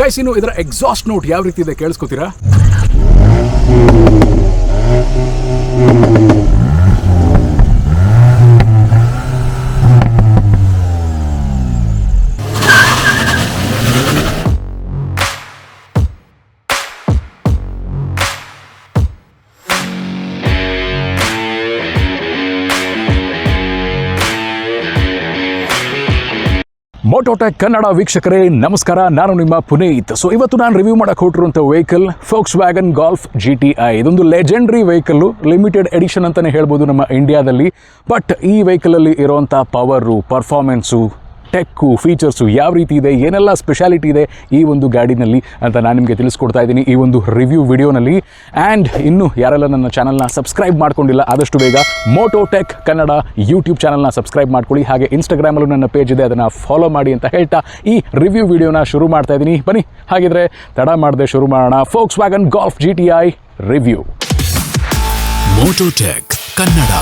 Guys ಇನ್ನು ಇದರ exhaust note ಯಾವ ರೀತಿ ಇದೆ ಕೇಳಿಸ್ಕೊತೀರಾ? ಮೋಟೋಟೆಕ್ ಕನ್ನಡ ವೀಕ್ಷಕರೇ, ನಮಸ್ಕಾರ. ನಾನು ನಿಮ್ಮ ಪುನೀತ್. ಸೊ ಇವತ್ತು ನಾನು ರಿವ್ಯೂ ಮಾಡಕ್ಕೆ ಹೊರಟಿರುವಂಥ vehicle Volkswagen Golf G T I ಇದೊಂದು ಲೆಜೆಂಡ್ರಿ ವೆಹಿಕಲ್ಲು ಲಿಮಿಟೆಡ್ ಎಡಿಷನ್ ಅಂತಲೇ ಹೇಳ್ಬೋದು ನಮ್ಮ ಇಂಡಿಯಾದಲ್ಲಿ ಬಟ್ ಈ ವೆಹಿಕಲಲ್ಲಿ ಇರುವಂಥ ಪವರು ಪರ್ಫಾರ್ಮೆನ್ಸು ಟೆಕ್ಕು ಫೀಚರ್ಸು ಯಾವ ರೀತಿ ಇದೆ, ಏನೆಲ್ಲ ಸ್ಪೆಷಾಲಿಟಿ ಇದೆ ಈ ಒಂದು ಗಾಡಿನಲ್ಲಿ ಅಂತ ನಾನು ನಿಮಗೆ ತಿಳಿಸ್ಕೊಡ್ತಾ ಇದ್ದೀನಿ ಈ ಒಂದು ರಿವ್ಯೂ ವಿಡಿಯೋನಲ್ಲಿ. ಆ್ಯಂಡ್ ಇನ್ನು ಯಾರೆಲ್ಲ ನನ್ನ ಚಾನಲ್ನ ಸಬ್ಸ್ಕ್ರೈಬ್ ಮಾಡ್ಕೊಂಡಿಲ್ಲ, ಆದಷ್ಟು ಬೇಗ ಮೋಟೋ ಟೆಕ್ ಕನ್ನಡ ಯೂಟ್ಯೂಬ್ ಚಾನಲ್ನ ಸಬ್ಸ್ಕ್ರೈಬ್ ಮಾಡ್ಕೊಳ್ಳಿ, ಹಾಗೆ ಇನ್ಸ್ಟಾಗ್ರಾಮಲ್ಲೂ ನನ್ನ ಪೇಜ್ ಇದೆ, ಅದನ್ನು ಫಾಲೋ ಮಾಡಿ ಅಂತ ಹೇಳ್ತಾ ಈ ರಿವ್ಯೂ ವಿಡಿಯೋನ ಶುರು ಮಾಡ್ತಾ ಇದ್ದೀನಿ. ಬನ್ನಿ, ಹಾಗಿದ್ರೆ ತಡ ಮಾಡದೆ ಶುರು ಮಾಡೋಣ. Volkswagen Golf G T I review Moto Tech Kannada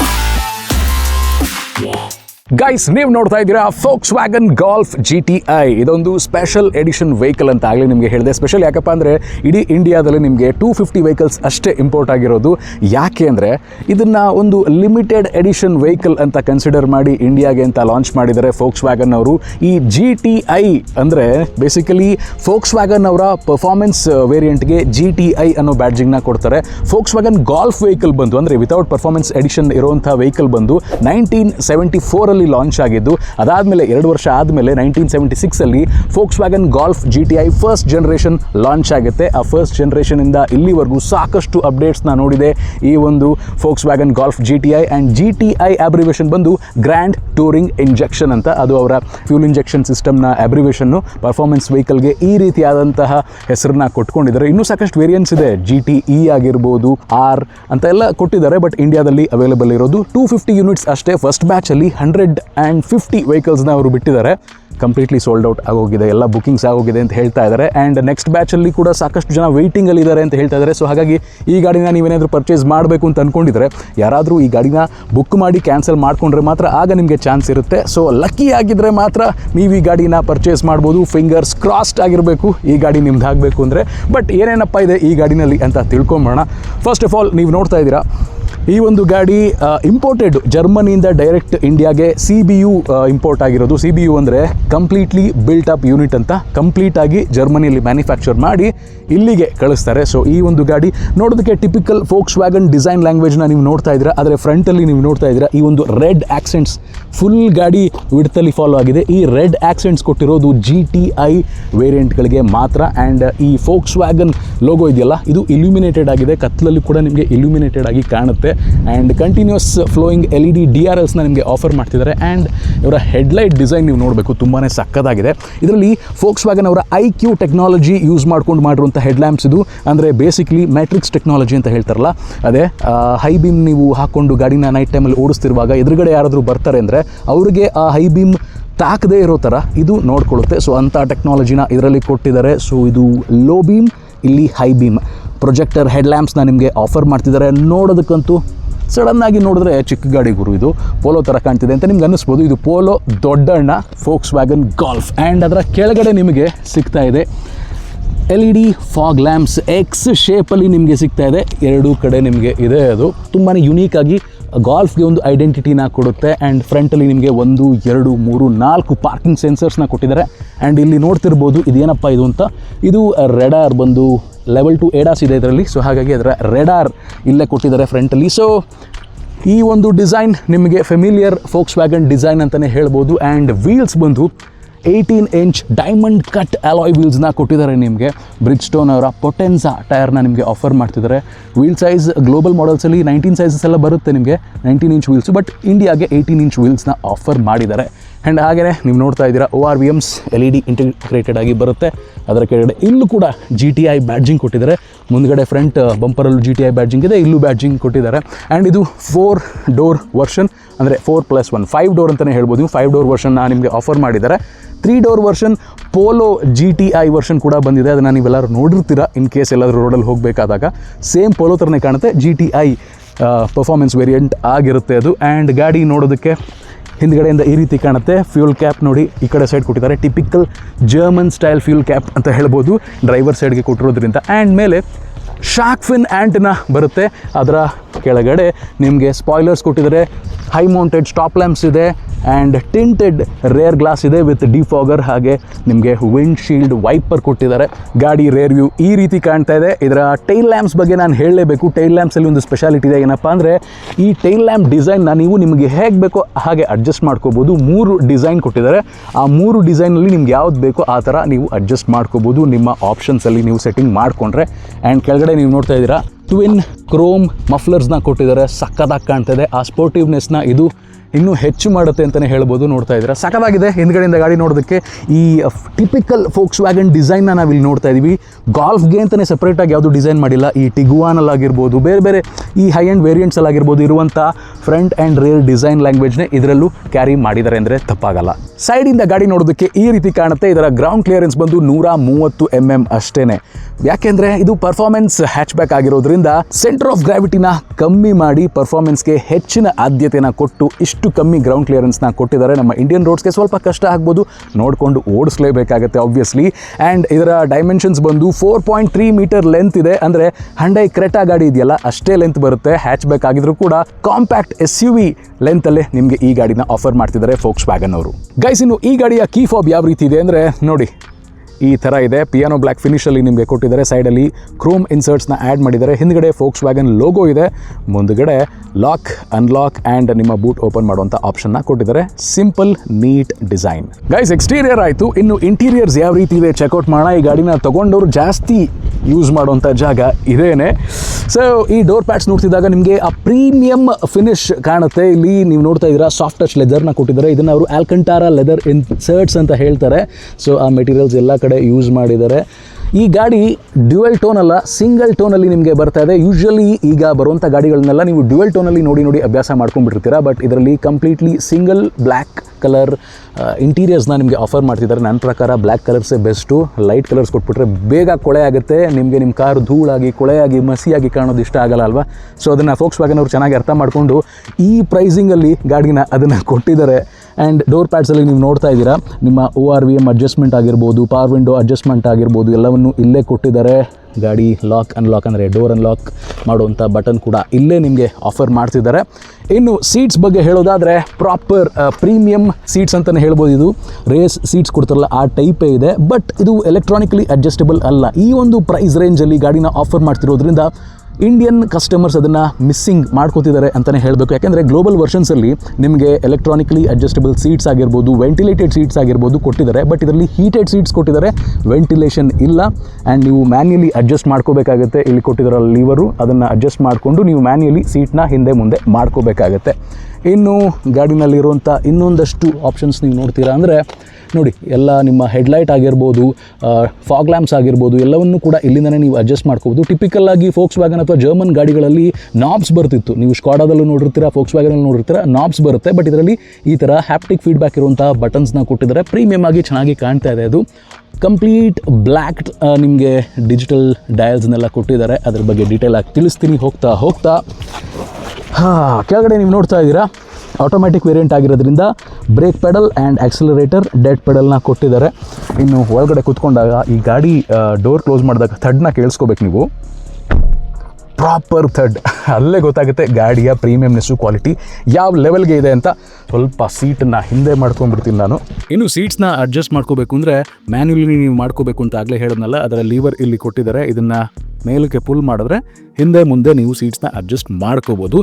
guys ನೀವು ನೋಡ್ತಾ ಇದ್ದೀರಾ Volkswagen Golf G T I ಇದೊಂದು ಸ್ಪೆಷಲ್ ಎಡಿಷನ್ ವೆಹಿಕಲ್ ಅಂತ ಆಗಲಿ ನಿಮಗೆ ಹೇಳಿದೆ. ಸ್ಪೆಷಲ್ ಯಾಕಪ್ಪ ಅಂದರೆ ಇಡೀ ಇಂಡಿಯಾದಲ್ಲಿ ನಿಮಗೆ ಟೂ ಫಿಫ್ಟಿ ವೆಹಿಕಲ್ಸ್ ಅಷ್ಟೇ ಇಂಪೋರ್ಟ್ ಆಗಿರೋದು. ಯಾಕೆ ಅಂದರೆ ಇದನ್ನು ಒಂದು ಲಿಮಿಟೆಡ್ ಎಡಿಷನ್ ವೆಹಿಕಲ್ ಅಂತ ಕನ್ಸಿಡರ್ ಮಾಡಿ ಇಂಡಿಯಾಗೆ ಅಂತ ಲಾಂಚ್ ಮಾಡಿದ್ದಾರೆ ಫೋಕ್ಸ್ ವ್ಯಾಗನ್ ಅವರು ಈ ಜಿ ಟಿ ಐ ಅಂದರೆ ಬೇಸಿಕಲಿ ಫೋಕ್ಸ್ ವ್ಯಾಗನ್ ಅವರ ಪರ್ಫಾರ್ಮೆನ್ಸ್ ವೇರಿಯಂಟ್ಗೆ ಜಿ ಟಿ ಐ ಅನ್ನೋ ಬ್ಯಾಡ್ಜಿಂಗ್ನ ಕೊಡ್ತಾರೆ. ಫೋಕ್ಸ್ ವ್ಯಾಗನ್ ಗಾಲ್ಫ್ ವೆಹಿಕಲ್ ಬಂದು ಅಂದರೆ ವಿತೌಟ್ ಪರ್ಫಾರ್ಮೆನ್ಸ್ ಎಡಿಷನ್ ಇರುವಂಥ ವೆಹಿಕಲ್ ಬಂದು ನೈನ್ಟೀನ್ ಸೆವೆಂಟಿ ಫೋರಲ್ಲಿ ಲಾಂಚ್ ಆಗಿದ್ದು, ಅದಾದಮೇಲೆ ಎರಡು ವರ್ಷ ಆದಮೇಲೆ nineteen seventy ಸಿಕ್ಸಲ್ಲಿ Volkswagen Golf G T I first generation launch ಆಗುತ್ತೆ. ಆ ಫಸ್ಟ್ ಜನ್ರೇಷನಿಂದ ಇಲ್ಲಿವರೆಗೂ ಸಾಕಷ್ಟು ಅಪ್ಡೇಟ್ಸ್ನ ನೋಡಿದೆ. ಈ ಒಂದು Volkswagen Golf G T I and G T I abbreviation ಬಂದು ಗ್ರ್ಯಾಂಡ್ ಟೂರಿಂಗ್ ಇಂಜೆಕ್ಷನ್ ಅಂತ. ಅದು ಅವರ ಫ್ಯೂಲ್ ಇಂಜೆಕ್ಷನ್ ಸಿಸ್ಟಮ್ನ ಅಬ್ರಿವೇಷನ್ನು ಪರ್ಫಾರ್ಮೆನ್ಸ್ ವೆಹಿಕಲ್ಗೆ ಈ ರೀತಿಯಾದಂತಹ ಹೆಸರನ್ನ ಕೊಟ್ಕೊಂಡಿದ್ದಾರೆ. ಇನ್ನೂ ಸಾಕಷ್ಟು ವೇರಿಯನ್ಸ್ ಇದೆ. ಜಿ ಟಿ ಇ ಆಗಿರ್ಬೋದು ಆರ್ ಅಂತ ಎಲ್ಲ ಕೊಟ್ಟಿದ್ದಾರೆ. ಬಟ್ ಇಂಡಿಯಾದಲ್ಲಿ ಅವೈಲೇಬಲ್ ಇರೋದು ಟೂ ಫಿಫ್ಟಿ ಯೂನಿಟ್ಸ್ ಅಷ್ಟೇ. ಫಸ್ಟ್ ಬ್ಯಾಚಲ್ಲಿ ಹಂಡ್ರೆಡ್ ಆ್ಯಂಡ್ ಫಿಫ್ಟಿ ವೆಹಿಕಲ್ಸ್ನ ಅವರು ಬಿಟ್ಟಿದ್ದಾರೆ. ಕಂಪ್ಲೀಟ್ಲಿ ಸೋಲ್ಡ್ ಔಟ್ ಆಗೋಗಿದೆ, ಎಲ್ಲ ಬುಕಿಂಗ್ಸ್ ಆಗೋಗಿದೆ ಅಂತ ಹೇಳ್ತಾ ಇದ್ದಾರೆ. ಆ್ಯಂಡ್ ನೆಕ್ಸ್ಟ್ ಬ್ಯಾಚಲ್ಲಿ ಕೂಡ ಸಾಕಷ್ಟು ಜನ ವೆಯ್ಟಿಂಗಲ್ಲಿ ಇದ್ದಾರೆ ಅಂತ ಹೇಳ್ತಾ ಇದ್ದಾರೆ. ಸೊ ಹಾಗಾಗಿ ಈ ಗಾಡಿನ ನೀವೇನಾದರೂ ಪರ್ಚೇಸ್ ಮಾಡಬೇಕು ಅಂತ ಅಂದ್ಕೊಂಡಿದ್ರೆ ಯಾರಾದರೂ ಈ ಗಾಡಿನ ಬುಕ್ ಮಾಡಿ ಕ್ಯಾನ್ಸಲ್ ಮಾಡಿಕೊಂಡ್ರೆ ಮಾತ್ರ ಆಗ ನಿಮಗೆ ಚಾನ್ಸ್ ಇರುತ್ತೆ. ಸೊ ಲಕ್ಕಿ ಆಗಿದ್ದರೆ ಮಾತ್ರ ನೀವು ಈ ಗಾಡಿನ ಪರ್ಚೇಸ್ ಮಾಡ್ಬೋದು. ಫಿಂಗರ್ಸ್ ಕ್ರಾಸ್ಡ್ ಆಗಿರಬೇಕು, ಈ ಗಾಡಿ ನಿಮ್ದು ಆಗಬೇಕು ಅಂದರೆ. ಬಟ್ ಏನೇನಪ್ಪ ಇದೆ ಈ ಗಾಡಿನಲ್ಲಿ ಅಂತ ತಿಳ್ಕೊಂಬೋಣ ಫಸ್ಟ್ ಆಫ್ ಆಲ್ ನೀವು ನೋಡ್ತಾ ಇದ್ದೀರಾ ಈ ಒಂದು ಗಾಡಿ ಇಂಪೋರ್ಟೆಡ್ ಜರ್ಮನಿಯಿಂದ ಡೈರೆಕ್ಟ್ ಇಂಡಿಯಾಗೆ ಸಿ ಬಿ ಯು ಇಂಪೋರ್ಟ್ ಆಗಿರೋದು. ಸಿ ಬಿ ಯು ಅಂದರೆ ಕಂಪ್ಲೀಟ್ಲಿ ಬಿಲ್ಟ್ ಅಪ್ ಯೂನಿಟ್ ಅಂತ ಕಂಪ್ಲೀಟಾಗಿ ಜರ್ಮನಿಯಲ್ಲಿ ಮ್ಯಾನುಫ್ಯಾಕ್ಚರ್ ಮಾಡಿ ಇಲ್ಲಿಗೆ ಕಳಿಸ್ತಾರೆ. ಸೊ ಈ ಒಂದು ಗಾಡಿ ನೋಡೋದಕ್ಕೆ ಟಿಪಿಕಲ್ ಫೋಕ್ಸ್ ವ್ಯಾಗನ್ ಡಿಸೈನ್ ಲ್ಯಾಂಗ್ವೇಜ್ನ ನೀವು ನೋಡ್ತಾ ಇದ್ದೀರಾ. ಆದರೆ ಫ್ರಂಟಲ್ಲಿ ನೀವು ನೋಡ್ತಾ ಇದ್ದೀರಾ, ಈ ಒಂದು ರೆಡ್ ಆಕ್ಸೆಂಟ್ಸ್ ಫುಲ್ ಗಾಡಿ ವಿಡ್ತಲ್ಲಿ ಫಾಲೋ ಆಗಿದೆ. ಈ ರೆಡ್ ಆಕ್ಸೆಂಟ್ಸ್ ಕೊಟ್ಟಿರೋದು ಜಿ ಟಿ ಐ ವೇರಿಯಂಟ್ಗಳಿಗೆ ಮಾತ್ರ. ಆ್ಯಂಡ್ ಈ ಫೋಕ್ಸ್ ವ್ಯಾಗನ್ ಲೋಗೋ ಇದೆಯಲ್ಲ, ಇದು ಇಲ್ಯುಮಿನೇಟೆಡ್ ಆಗಿದೆ. ಕತ್ತಲಲ್ಲಿ ಕೂಡ ನಿಮಗೆ ಇಲ್ಯುಮಿನೇಟೆಡ್ ಆಗಿ ಕಾಣುತ್ತೆ. And continuous flowing L E D D R ಎಲ್ಸ್ನ ನಿಮಗೆ ಆಫರ್ ಮಾಡ್ತಿದ್ದಾರೆ. ಆ್ಯಂಡ್ ಇವರ ಹೆಡ್ಲೈಟ್ ಡಿಸೈನ್ ನೀವು ನೋಡಬೇಕು ತುಂಬಾ ಸಕ್ಕದಾಗಿದೆ ಇದರಲ್ಲಿ ಫೋಕ್ಸ್ ವ್ಯಾಗನ್ ಅವರ ಐ ಕ್ಯೂ ಟೆಕ್ನಾಲಜಿ ಯೂಸ್ ಮಾಡ್ಕೊಂಡು ಮಾಡಿರುವಂಥ ಹೆಡ್ಲ್ಯಾಂಪ್ಸ್ ಇದು. ಅಂದರೆ ಬೇಸಿಕ್ಲಿ ಮ್ಯಾಟ್ರಿಕ್ಸ್ ಟೆಕ್ನಾಲಜಿ ಅಂತ ಹೇಳ್ತಾರಲ್ಲ. ಅದೇ ಹೈ ಬೀಮ್ ನೀವು ಹಾಕ್ಕೊಂಡು ಗಾಡಿನ ನೈಟ್ ಟೈಮಲ್ಲಿ ಓಡಿಸ್ತಿರುವಾಗ ಎದುರುಗಡೆ ಯಾರಾದರೂ ಬರ್ತಾರೆ ಅಂದರೆ ಅವರಿಗೆ ಆ ಹೈ ಬೀಮ್ ತಾಕದೇ ಇರೋ ಥರ ಇದು ನೋಡ್ಕೊಳ್ಳುತ್ತೆ. ಸೊ ಅಂಥ ಟೆಕ್ನಾಲಜಿನ ಇದರಲ್ಲಿ ಕೊಟ್ಟಿದ್ದಾರೆ. ಸೊ ಇದು ಲೋ ಬೀಮ್ ಇಲ್ಲಿ ಹೈ ಬೀಮ್ ಪ್ರೊಜೆಕ್ಟರ್ ಹೆಡ್ಲ್ಯಾಂಪ್ಸ್ನ ನಿಮಗೆ ಆಫರ್ ಮಾಡ್ತಿದ್ದಾರೆ. ನೋಡೋದಕ್ಕಂತೂ ಸಡನ್ನಾಗಿ ನೋಡಿದ್ರೆ ಚಿಕ್ಕ ಗಾಡಿ ಗುರು ಇದು. ಪೋಲೋ ಥರ ಕಾಣ್ತಿದೆ ಅಂತ ನಿಮ್ಗೆ ಅನ್ನಿಸ್ಬೋದು. ಇದು ಪೋಲೋ ದೊಡ್ಡಣ್ಣ ಫೋಕ್ಸ್ ವ್ಯಾಗನ್ ಗಾಲ್ಫ್ ಆ್ಯಂಡ್ ಅದರ ಕೆಳಗಡೆ ನಿಮಗೆ ಸಿಗ್ತಾ ಇದೆ. L E D fog lamps X ಶೇಪಲ್ಲಿ ನಿಮಗೆ ಸಿಗ್ತಾ ಇದೆ. ಎರಡೂ ಕಡೆ ನಿಮಗೆ ಇದೆ ಅದು. ತುಂಬಾ ಯುನೀಕಾಗಿ ಗಾಲ್ಫ್ಗೆ ಒಂದು ಐಡೆಂಟಿಟಿನ ಕೊಡುತ್ತೆ ಆ್ಯಂಡ್ ಫ್ರಂಟಲ್ಲಿ ನಿಮಗೆ ಒಂದು, ಎರಡು, ಮೂರು, ನಾಲ್ಕು ಪಾರ್ಕಿಂಗ್ ಸೆನ್ಸರ್ಸ್ನ ಕೊಟ್ಟಿದ್ದಾರೆ. ಆ್ಯಂಡ್ ಇಲ್ಲಿ ನೋಡ್ತಿರ್ಬೋದು ಇದೇನಪ್ಪ ಇದು ಅಂತ? ಇದು ರೆಡಾರ್ ಬಂದು ಲೆವೆಲ್ ಟು ಏಡಾಸ್ ಇದೆ ಇದರಲ್ಲಿ. ಸೊ ಹಾಗಾಗಿ ಅದರ ರೆಡಾರ್ ಇಲ್ಲೇ ಕೊಟ್ಟಿದ್ದಾರೆ ಫ್ರಂಟಲ್ಲಿ ಸೊ ಈ ಒಂದು ಡಿಸೈನ್ ನಿಮಗೆ ಫೆಮಿಲಿಯರ್ ಫೋಕ್ಸ್ ವ್ಯಾಗನ್ ಡಿಸೈನ್ ಅಂತಲೇ ಹೇಳ್ಬೋದು. ಆ್ಯಂಡ್ ವೀಲ್ಸ್ ಬಂದು eighteen inch diamond cut alloy ವೀಲ್ಸ್ನ ಕೊಟ್ಟಿದ್ದಾರೆ ನಿಮಗೆ. ಬ್ರಿಜ್ ಸ್ಟೋನ್ ಅವರ ಪೊಟೆನ್ಸಾ ಟೈರ್ನ ನಿಮಗೆ ಆಫರ್ ಮಾಡ್ತಿದ್ದಾರೆ. ವೀಲ್ ಸೈಜ್ ಗ್ಲೋಬಲ್ ಮಾಡಲ್ಸಲ್ಲಿ ನೈನ್ಟೀನ್ ಸೈಜಸ್ ಎಲ್ಲ ಬರುತ್ತೆ ನಿಮಗೆ. ನೈನ್ಟೀನ್ ಇಂಚ್ ವೀಲ್ಸು ಬಟ್ ಇಂಡಿಯಾಗೆ ಏಯ್ಟೀನ್ ಇಂಚ್ ವೀಲ್ಸ್ನ ಆಫರ್ ಮಾಡಿದ್ದಾರೆ. ಆ್ಯಂಡ್ ಹಾಗೆಯೇ ನೀವು ನೋಡ್ತಾ ಇದ್ದೀರಾ O R V Ms L E D integrated ಆಗಿ ಬರುತ್ತೆ. ಅದರ ಕೆಳಗಡೆ ಇಲ್ಲೂ ಕೂಡ ಜಿ ಟಿ ಐ ಬ್ಯಾಡ್ಜಿಂಗ್ ಕೊಟ್ಟಿದ್ದಾರೆ. ಮುಂದ್ಗಡೆ ಫ್ರಂಟ್ ಬಂಪರಲ್ಲೂ ಜಿ ಟಿ ಐ ಬ್ಯಾಡ್ಜಿಂಗ್ ಇದೆ, ಇಲ್ಲೂ ಬ್ಯಾಡ್ಜಿಂಗ್ ಕೊಟ್ಟಿದ್ದಾರೆ. ಆ್ಯಂಡ್ ಇದು ಫೋರ್ ಡೋರ್ ವರ್ಷನ್ ಅಂದರೆ four plus one five door ಅಂತಲೇ ಹೇಳ್ಬೋದು ಫೈವ್ ಡೋರ್ ವರ್ಷನ್ನ ನಿಮಗೆ ಆಫರ್ ಮಾಡಿದ್ದಾರೆ. Three door version, Polo G T I version ಕೂಡ ಬಂದಿದೆ. ಅದನ್ನು ನೀವೆಲ್ಲರೂ ನೋಡಿರ್ತೀರ, ಇನ್ ಕೇಸ್ ಎಲ್ಲಾದರೂ ರೋಡಲ್ಲಿ ಹೋಗಬೇಕಾದಾಗ. ಸೇಮ್ ಪೋಲೋ ಥರನೇ ಕಾಣುತ್ತೆ G T I performance variant ಆಗಿರುತ್ತೆ ಅದು. ಆ್ಯಂಡ್ ಗಾಡಿ ನೋಡೋದಕ್ಕೆ ಹಿಂದ್ಗಡೆಯಿಂದ ಈ ರೀತಿ ಕಾಣುತ್ತೆ. ಫ್ಯೂಲ್ ಕ್ಯಾಪ್ ನೋಡಿ, ಈ ಕಡೆ ಸೈಡ್ ಕೊಟ್ಟಿದ್ದಾರೆ. Typical German style fuel cap ಅಂತ ಹೇಳ್ಬೋದು. ಡ್ರೈವರ್ ಸೈಡ್ಗೆ ಕೊಟ್ಟಿರೋದ್ರಿಂದ. ಆ್ಯಂಡ್ ಮೇಲೆ ಶಾಕ್ ಫಿನ್ ಆ್ಯಂಟನ ಬರುತ್ತೆ. ಅದರ ಕೆಳಗಡೆ ನಿಮಗೆ ಸ್ಪಾಯ್ಲರ್ಸ್ ಕೊಟ್ಟಿದ್ದಾರೆ. ಹೈ ಮೌಂಟೆಡ್ ಸ್ಟಾಪ್ ಲ್ಯಾಂಪ್ಸ್ ಇದೆ. ಆ್ಯಂಡ್ ಟಿಂಟೆಡ್ ರೇರ್ ಗ್ಲಾಸ್ ಇದೆ ವಿತ್ ಡಿಫಾಗರ್ ಹಾಗೆ ನಿಮಗೆ ವಿಂಡ್ ಶೀಲ್ಡ್ ವೈಪರ್ ಕೊಟ್ಟಿದ್ದಾರೆ. ಗಾಡಿ ರೇರ್ ವ್ಯೂ ಈ ರೀತಿ ಕಾಣ್ತಾ ಇದೆ. ಇದರ ಟೈಲ್ ಲ್ಯಾಂಪ್ಸ್ ಬಗ್ಗೆ ನಾನು ಹೇಳಲೇಬೇಕು. ಟೈಲ್ ಲ್ಯಾಂಪ್ಸಲ್ಲಿ ಒಂದು ಸ್ಪೆಷಾಲಿಟಿ ಇದೆ. ಏನಪ್ಪ ಅಂದರೆ ಈ ಟೈಲ್ ಲ್ಯಾಂಪ್ ಡಿಸೈನ್ನ ನೀವು ನಿಮಗೆ ಹೇಗೆ ಬೇಕೋ ಹಾಗೆ ಅಡ್ಜಸ್ಟ್ ಮಾಡ್ಕೋಬೋದು. ಮೂರು ಡಿಸೈನ್ ಕೊಟ್ಟಿದ್ದಾರೆ. ಆ ಮೂರು ಡಿಸೈನಲ್ಲಿ ನಿಮ್ಗೆ ಯಾವ್ದು ಬೇಕೋ ಆ ಥರ ನೀವು ಅಡ್ಜಸ್ಟ್ ಮಾಡ್ಕೋಬೋದು. ನಿಮ್ಮ ಆಪ್ಷನ್ಸಲ್ಲಿ ನೀವು ಸೆಟ್ಟಿಂಗ್ ಮಾಡಿಕೊಂಡ್ರೆ. ಆ್ಯಂಡ್ ಕೆಳಗಡೆ ನೀವು ನೋಡ್ತಾ ಇದ್ದೀರಾ ಟ್ವಿನ್ ಕ್ರೋಮ್ ಮಫ್ಲರ್ಸ್ನ ಕೊಟ್ಟಿದ್ದಾರೆ. ಸಕ್ಕದಾಗಿ ಕಾಣ್ತಾ ಇದೆ. ಆ ಸ್ಪೋರ್ಟಿವ್ನೆಸ್ನ ಇದು ಇನ್ನೂ ಹೆಚ್ಚು ಮಾಡುತ್ತೆ ಅಂತಲೇ ಹೇಳ್ಬೋದು, ನೋಡ್ತಾ ಇದ್ದೀರಾ? ಸಖತ್ತಾಗಿದೆ. ಹಿಂದ್ಗಡೆಯಿಂದ ಗಾಡಿ ನೋಡೋದಕ್ಕೆ ಈ ಟಿಪಿಕಲ್ ಫೋಕ್ಸ್ ವ್ಯಾಗನ್ ಡಿಸೈನ್ನ ನಾವಿಲ್ಲಿ ನೋಡ್ತಾ ಇದ್ದೀವಿ ಗಾಲ್ಫ್ಗೆ ಅಂತಲೇ ಸಪ್ರೇಟಾಗಿ ಯಾವುದು ಡಿಸೈನ್ ಮಾಡಿಲ್ಲ. ಈ ಟಿಗುವಾನಲ್ಲಾಗಿರ್ಬೋದು ಬೇರೆ ಬೇರೆ ಈ ಹೈ ಆ್ಯಂಡ್ ವೇರಿಯಂಟ್ಸಲ್ಲಾಗಿರ್ಬೋದು ಇರುವಂಥ ಫ್ರಂಟ್ ಆ್ಯಂಡ್ ರೇರ್ ಡಿಸೈನ್ ಲ್ಯಾಂಗ್ವೇಜ್ನೇ ಇದರಲ್ಲೂ ಕ್ಯಾರಿ ಮಾಡಿದ್ದಾರೆ ಅಂದರೆ ತಪ್ಪಾಗಲ್ಲ. ಸೈಡಿಂದ ಗಾಡಿ ನೋಡೋದಕ್ಕೆ ಈ ರೀತಿ ಕಾಣುತ್ತೆ. ಇದರ ಗ್ರೌಂಡ್ ಕ್ಲಿಯರೆನ್ಸ್ ಬಂದು ನೂರ ಮೂವತ್ತು ಎಂ ಎಂ ಅಷ್ಟೇ ಯಾಕೆಂದರೆ ಇದು ಪರ್ಫಾರ್ಮೆನ್ಸ್ ಹ್ಯಾಚ್ ಬ್ಯಾಕ್ ಆಗಿರೋದ್ರಿಂದ ಸೆಂಟರ್ ಆಫ್ ಗ್ರಾವಿಟಿನ ಕಮ್ಮಿ ಮಾಡಿ ಪರ್ಫಾರ್ಮೆನ್ಸ್ಗೆ ಹೆಚ್ಚಿನ ಆದ್ಯತೆನ ಕೊಟ್ಟು ಇಷ್ಟು ಕಮ್ಮಿ ಗ್ರೌಂಡ್ ಕ್ಲಿಯರೆನ್ಸ್ನ ಕೊಟ್ಟಿದ್ದಾರೆ. ನಮ್ಮ ಇಂಡಿಯನ್ ರೋಡ್ಸ್ಗೆ ಸ್ವಲ್ಪ ಕಷ್ಟ ಆಗ್ಬೋದು. ನೋಡಿಕೊಂಡು ಓಡಿಸ್ಲೇಬೇಕಾಗತ್ತೆ ಆಬ್ವಿಯಸ್ಲಿ ಆ್ಯಂಡ್ ಇದರ ಡೈಮೆನ್ಷನ್ಸ್ ಬಂದು four point three metre length ಇದೆ. ಅಂದರೆ ಹಂಡೈ ಕ್ರೆಟಾ ಗಾಡಿ ಇದೆಯಲ್ಲ, ಅಷ್ಟೇ ಲೆಂತ್ ಬರುತ್ತೆ. ಹ್ಯಾಚ್ ಬ್ಯಾಕ್ ಆಗಿದ್ರು ಕೂಡ ಕಾಂಪ್ಯಾಕ್ಟ್ ಎಸ್ ಯು ವಿ ಲೆಂತಲ್ಲೇ ನಿಮಗೆ ಈ ಗಾಡಿನ ಆಫರ್ ಮಾಡ್ತಿದ್ದಾರೆ ಫೋಕ್ಸ್ ವ್ಯಾಗನ್ ಅವರು ಗೈಸ್ ಇನ್ನು ಈ ಗಾಡಿಯ ಕೀ ಫಾಬ್ ಯಾವ ರೀತಿ ಇದೆ ಅಂದರೆ ನೋಡಿ ಈ ಥರ ಇದೆ. ಪಿಯಾನೋ ಬ್ಲ್ಯಾಕ್ ಫಿನಿಷಲ್ಲಿ ನಿಮಗೆ ಕೊಟ್ಟಿದ್ದಾರೆ. ಸೈಡಲ್ಲಿ ಕ್ರೋಮ್ ಇನ್ಸರ್ಟ್ಸ್ನ ಆ್ಯಡ್ ಮಾಡಿದ್ದಾರೆ. ಹಿಂದ್ಗಡೆ ಫೋಕ್ಸ್ ವ್ಯಾಗನ್ ಲೋಗೋ ಇದೆ. ಮುಂದುಗಡೆ ಲಾಕ್ ಅನ್ಲಾಕ್ ಆ್ಯಂಡ್ ನಿಮ್ಮ ಬೂಟ್ ಓಪನ್ ಮಾಡುವಂಥ ಆಪ್ಷನ್ನ ಕೊಟ್ಟಿದ್ದಾರೆ. Simple neat design guys exterior ಆಯಿತು. ಇನ್ನು ಇಂಟೀರಿಯರ್ಸ್ ಯಾವ ರೀತಿ ಇದೆ ಚೆಕ್ಔಟ್ ಮಾಡೋಣ. ಈ ಗಾಡಿನ ತೊಗೊಂಡವ್ರು ಜಾಸ್ತಿ ಯೂಸ್ ಮಾಡುವಂಥ ಜಾಗ ಇದೇನೆ. ಸೊ ಈ ಡೋರ್ ಪ್ಯಾಡ್ಸ್ ನೋಡ್ತಿದ್ದಾಗ ನಿಮಗೆ ಆ ಪ್ರೀಮಿಯಂ ಫಿನಿಶ್ ಕಾಣುತ್ತೆ. ಇಲ್ಲಿ ನೀವು ನೋಡ್ತಾ ಇದ್ದೀರಾ ಸಾಫ್ಟ್ ಟಚ್ ಲೆದರ್ನ ಕೊಟ್ಟಿದ್ದಾರೆ. ಇದನ್ನು ಅವರು ಆಲ್ಕಂಟಾರಾ ಲೆದರ್ ಇನ್ಸರ್ಟ್ಸ್ ಅಂತ ಹೇಳ್ತಾರೆ. ಸೊ ಆ ಮೆಟೀರಿಯಲ್ಸ್ ಎಲ್ಲ ಕಡೆ ಯೂಸ್ ಮಾಡಿದ್ದಾರೆ. ಈ ಗಾಡಿ ಡ್ಯುವೆಲ್ ಟೋನ್ ಅಲ್ಲ ಸಿಂಗಲ್ ಟೋನಲ್ಲಿ ನಿಮಗೆ ಬರ್ತಾ ಇದೆ. ಯೂಶ್ವಲಿ ಈಗ ಬರುವಂಥ ಗಾಡಿಗಳನ್ನೆಲ್ಲ ನೀವು ಡ್ಯುವೆಲ್ ಟೋನಲ್ಲಿ ನೋಡಿ ನೋಡಿ ಅಭ್ಯಾಸ ಮಾಡ್ಕೊಂಡ್ಬಿಟ್ಟಿರ್ತೀರಾ. ಬಟ್ ಇದರಲ್ಲಿ ಕಂಪ್ಲೀಟ್ಲಿ ಸಿಂಗಲ್ ಬ್ಲ್ಯಾಕ್ ಕಲರ್ ಇಂಟೀರಿಯರ್ಸ್ನ ನಿಮಗೆ ಆಫರ್ ಮಾಡ್ತಿದ್ದಾರೆ. ನನ್ನ ಪ್ರಕಾರ ಬ್ಲ್ಯಾಕ್ ಕಲರ್ಸೇ ಬೆಸ್ಟು ಲೈಟ್ ಕಲರ್ಸ್ ಕೊಟ್ಬಿಟ್ರೆ ಬೇಗ ಕೊಳೆ ಆಗುತ್ತೆ. ನಿಮಗೆ ನಿಮ್ಮ ಕಾರ್ ಧೂಳಾಗಿ, ಕೊಳೆಯಾಗಿ, ಮಸಿಯಾಗಿ ಕಾಣೋದು ಇಷ್ಟ ಆಗಲ್ಲ ಅಲ್ವಾ? ಸೊ ಅದನ್ನು ಫೋಕ್ಸ್ ವ್ಯಾಗನ್ ಅವರು ಚೆನ್ನಾಗಿ ಅರ್ಥ ಮಾಡಿಕೊಂಡು ಈ ಪ್ರೈಸಿಂಗಲ್ಲಿ ಗಾಡಿನ ಅದನ್ನು ಕೊಟ್ಟಿದ್ದಾರೆ. ಆ್ಯಂಡ್ ಡೋರ್ ಪ್ಯಾಡ್ಸಲ್ಲಿ ನೀವು ನೋಡ್ತಾ ಇದ್ದೀರಾ, ನಿಮ್ಮ O R V M adjustment ಆಗಿರ್ಬೋದು ಪಾರ್ ವಿಂಡೋ ಅಡ್ಜಸ್ಟ್ಮೆಂಟ್ ಆಗಿರ್ಬೋದು, ಎಲ್ಲವನ್ನು ಇಲ್ಲೇ ಕೊಟ್ಟಿದ್ದಾರೆ. ಗಾಡಿ ಲಾಕ್ ಅನ್ಲಾಕ್ ಅಂದರೆ ಡೋರ್ ಅನ್ಲಾಕ್ ಮಾಡುವಂಥ ಬಟನ್ ಕೂಡ ಇಲ್ಲೇ ನಿಮಗೆ ಆಫರ್ ಮಾಡ್ತಿದ್ದಾರೆ. ಇನ್ನು ಸೀಟ್ಸ್ ಬಗ್ಗೆ ಹೇಳೋದಾದರೆ ಪ್ರಾಪರ್ ಪ್ರೀಮಿಯಂ ಸೀಟ್ಸ್ ಅಂತಲೇ ಹೇಳ್ಬೋದು ಇದು. ರೇಸ್ ಸೀಟ್ಸ್ ಕೊಡ್ತಾರಲ್ಲ, ಆ ಟೈಪೇ ಇದೆ. ಬಟ್ ಇದು ಎಲೆಕ್ಟ್ರಾನಿಕಲಿ ಅಡ್ಜಸ್ಟಬಲ್ ಅಲ್ಲ. ಈ ಒಂದು ಪ್ರೈಸ್ ರೇಂಜಲ್ಲಿ ಗಾಡಿನ ಆಫರ್ ಮಾಡ್ತಿರೋದ್ರಿಂದ ಇಂಡಿಯನ್ ಕಸ್ಟಮರ್ಸ್ ಅದನ್ನು ಮಿಸ್ಸಿಂಗ್ ಮಾಡ್ಕೋತಿದ್ದಾರೆ ಅಂತಲೇ ಹೇಳಬೇಕು. ಯಾಕೆಂದರೆ ಗ್ಲೋಬಲ್ ವರ್ಷನ್ಸಲ್ಲಿ ನಿಮಗೆ ಎಲೆಕ್ಟ್ರಾನಿಕಲಿ ಅಡ್ಜಸ್ಟಬಲ್ ಸೀಟ್ಸ್ ಆಗಿರ್ಬೋದು ವೆಂಟಿಲೇಟೆಡ್ ಸೀಟ್ಸ್ ಆಗಿರ್ಬೋದು ಕೊಟ್ಟಿದ್ದಾರೆ. ಬಟ್ ಇದರಲ್ಲಿ ಹೀಟೆಡ್ ಸೀಟ್ಸ್ ಕೊಟ್ಟಿದ್ದಾರೆ. ವೆಂಟಿಲೇಷನ್ ಇಲ್ಲ. ಆ್ಯಂಡ್ ನೀವು ಮ್ಯಾನ್ಯಲಿ ಅಡ್ಜಸ್ಟ್ ಮಾಡ್ಕೋಬೇಕಾಗುತ್ತೆ. ಇಲ್ಲಿ ಕೊಟ್ಟಿದ್ದಾರೆ ಲೀವರು ಅದನ್ನು ಅಡ್ಜಸ್ಟ್ ಮಾಡಿಕೊಂಡು ನೀವು ಮ್ಯಾನ್ಯಲಿ ಸೀಟ್ನ ಹಿಂದೆ ಮುಂದೆ ಮಾಡ್ಕೋಬೇಕಾಗತ್ತೆ. ಇನ್ನು ಗಾಡಿನಲ್ಲಿರುವಂಥ ಇನ್ನೊಂದಷ್ಟು ಆಪ್ಷನ್ಸ್ ನೀವು ನೋಡ್ತೀರಾ ಅಂದರೆ, ನೋಡಿ, ಎಲ್ಲ ನಿಮ್ಮ ಹೆಡ್ಲೈಟ್ ಆಗಿರ್ಬೋದು ಫಾಗ್ ಲ್ಯಾಂಪ್ಸ್ ಆಗಿರ್ಬೋದು, ಎಲ್ಲವನ್ನು ಕೂಡ ಇಲ್ಲಿಂದನೇ ನೀವು ಅಡ್ಜಸ್ಟ್ ಮಾಡ್ಕೋಬೋದು. ಟಿಪಿಕಲ್ ಆಗಿ ಫೋಕ್ಸ್ ವ್ಯಾಗನ್ ಅಥವಾ ಜರ್ಮನ್ ಗಾಡಿಗಳಲ್ಲಿ ನಾಬ್ಸ್ ಬರ್ತಿತ್ತು. ನೀವು ಸ್ಕಾಡಾದಲ್ಲೂ ನೋಡಿರ್ತೀರಾ ಫೋಕ್ಸ್ ವ್ಯಾಗನಲ್ಲಿ ನೋಡಿರ್ತೀರಾ ನಾಬ್ಸ್ ಬರುತ್ತೆ. ಬಟ್ ಇದರಲ್ಲಿ ಈ ಥರ ಹ್ಯಾಪ್ಟಿಕ್ ಫೀಡ್ಬ್ಯಾಕ್ ಇರುವಂಥ ಬಟನ್ಸ್ನ ಕೊಟ್ಟಿದ್ದಾರೆ. ಪ್ರೀಮಿಯಮ್ ಆಗಿ ಚೆನ್ನಾಗಿ ಕಾಣ್ತಾ ಇದೆ ಅದು. ಕಂಪ್ಲೀಟ್ ಬ್ಲ್ಯಾಕ್ ನಿಮಗೆ ಡಿಜಿಟಲ್ ಡಯಲ್ಸ್ನೆಲ್ಲ ಕೊಟ್ಟಿದ್ದಾರೆ. ಅದ್ರ ಬಗ್ಗೆ ಡೀಟೇಲ್ ಆಗಿ ತಿಳಿಸ್ತೀನಿ. ಹೋಗ್ತಾ ಹೋಗ್ತಾ. ಹಾಂ, ಕೆಳಗಡೆ ನೀವು ನೋಡ್ತಾ ಇದ್ದೀರಾ? ಆಟೋಮ್ಯಾಟಿಕ್ ವೇರಿಯಂಟ್ ಆಗಿರೋದ್ರಿಂದ brake pedal and accelerator dead ಪೆಡಲ್ನ ಕೊಟ್ಟಿದ್ದಾರೆ. ಇನ್ನು ಒಳಗಡೆ ಕೂತ್ಕೊಂಡಾಗ ಈ ಗಾಡಿ ಡೋರ್ ಕ್ಲೋಸ್ ಮಾಡಿದಾಗ ಥಡ್ನ ಕೇಳಿಸ್ಕೋಬೇಕು ನೀವು. ಪ್ರಾಪರ್ ಥರ್ಡ್. ಅಲ್ಲೇ ಗೊತ್ತಾಗುತ್ತೆ ಗಾಡಿಯ ಪ್ರೀಮಿಯಮ್ನೆಸ್ಸು ಕ್ವಾಲಿಟಿ ಯಾವ ಲೆವೆಲ್ಗೆ ಇದೆ ಅಂತ. ಸ್ವಲ್ಪ ಸೀಟನ್ನು ಹಿಂದೆ ಮಾಡ್ಕೊಂಡ್ಬಿಡ್ತೀನಿ ನಾನು. ಇನ್ನು ಸೀಟ್ಸ್ನ ಅಡ್ಜಸ್ಟ್ ಮಾಡ್ಕೋಬೇಕು ಅಂದರೆ ಮ್ಯಾನ್ಯುಲಿ ನೀವು ಮಾಡ್ಕೋಬೇಕು ಅಂತ ಆಗಲೇ ಹೇಳಿದ್ನಲ್ಲ, ಅದರ ಲೀವರ್ ಇಲ್ಲಿ ಕೊಟ್ಟಿದ್ದಾರೆ. ಇದನ್ನು ಮೇಲಕ್ಕೆ ಪುಲ್ ಮಾಡಿದ್ರೆ ಹಿಂದೆ ಮುಂದೆ ನೀವು ಸೀಟ್ಸ್ನ ಅಡ್ಜಸ್ಟ್ ಮಾಡ್ಕೋಬೋದು.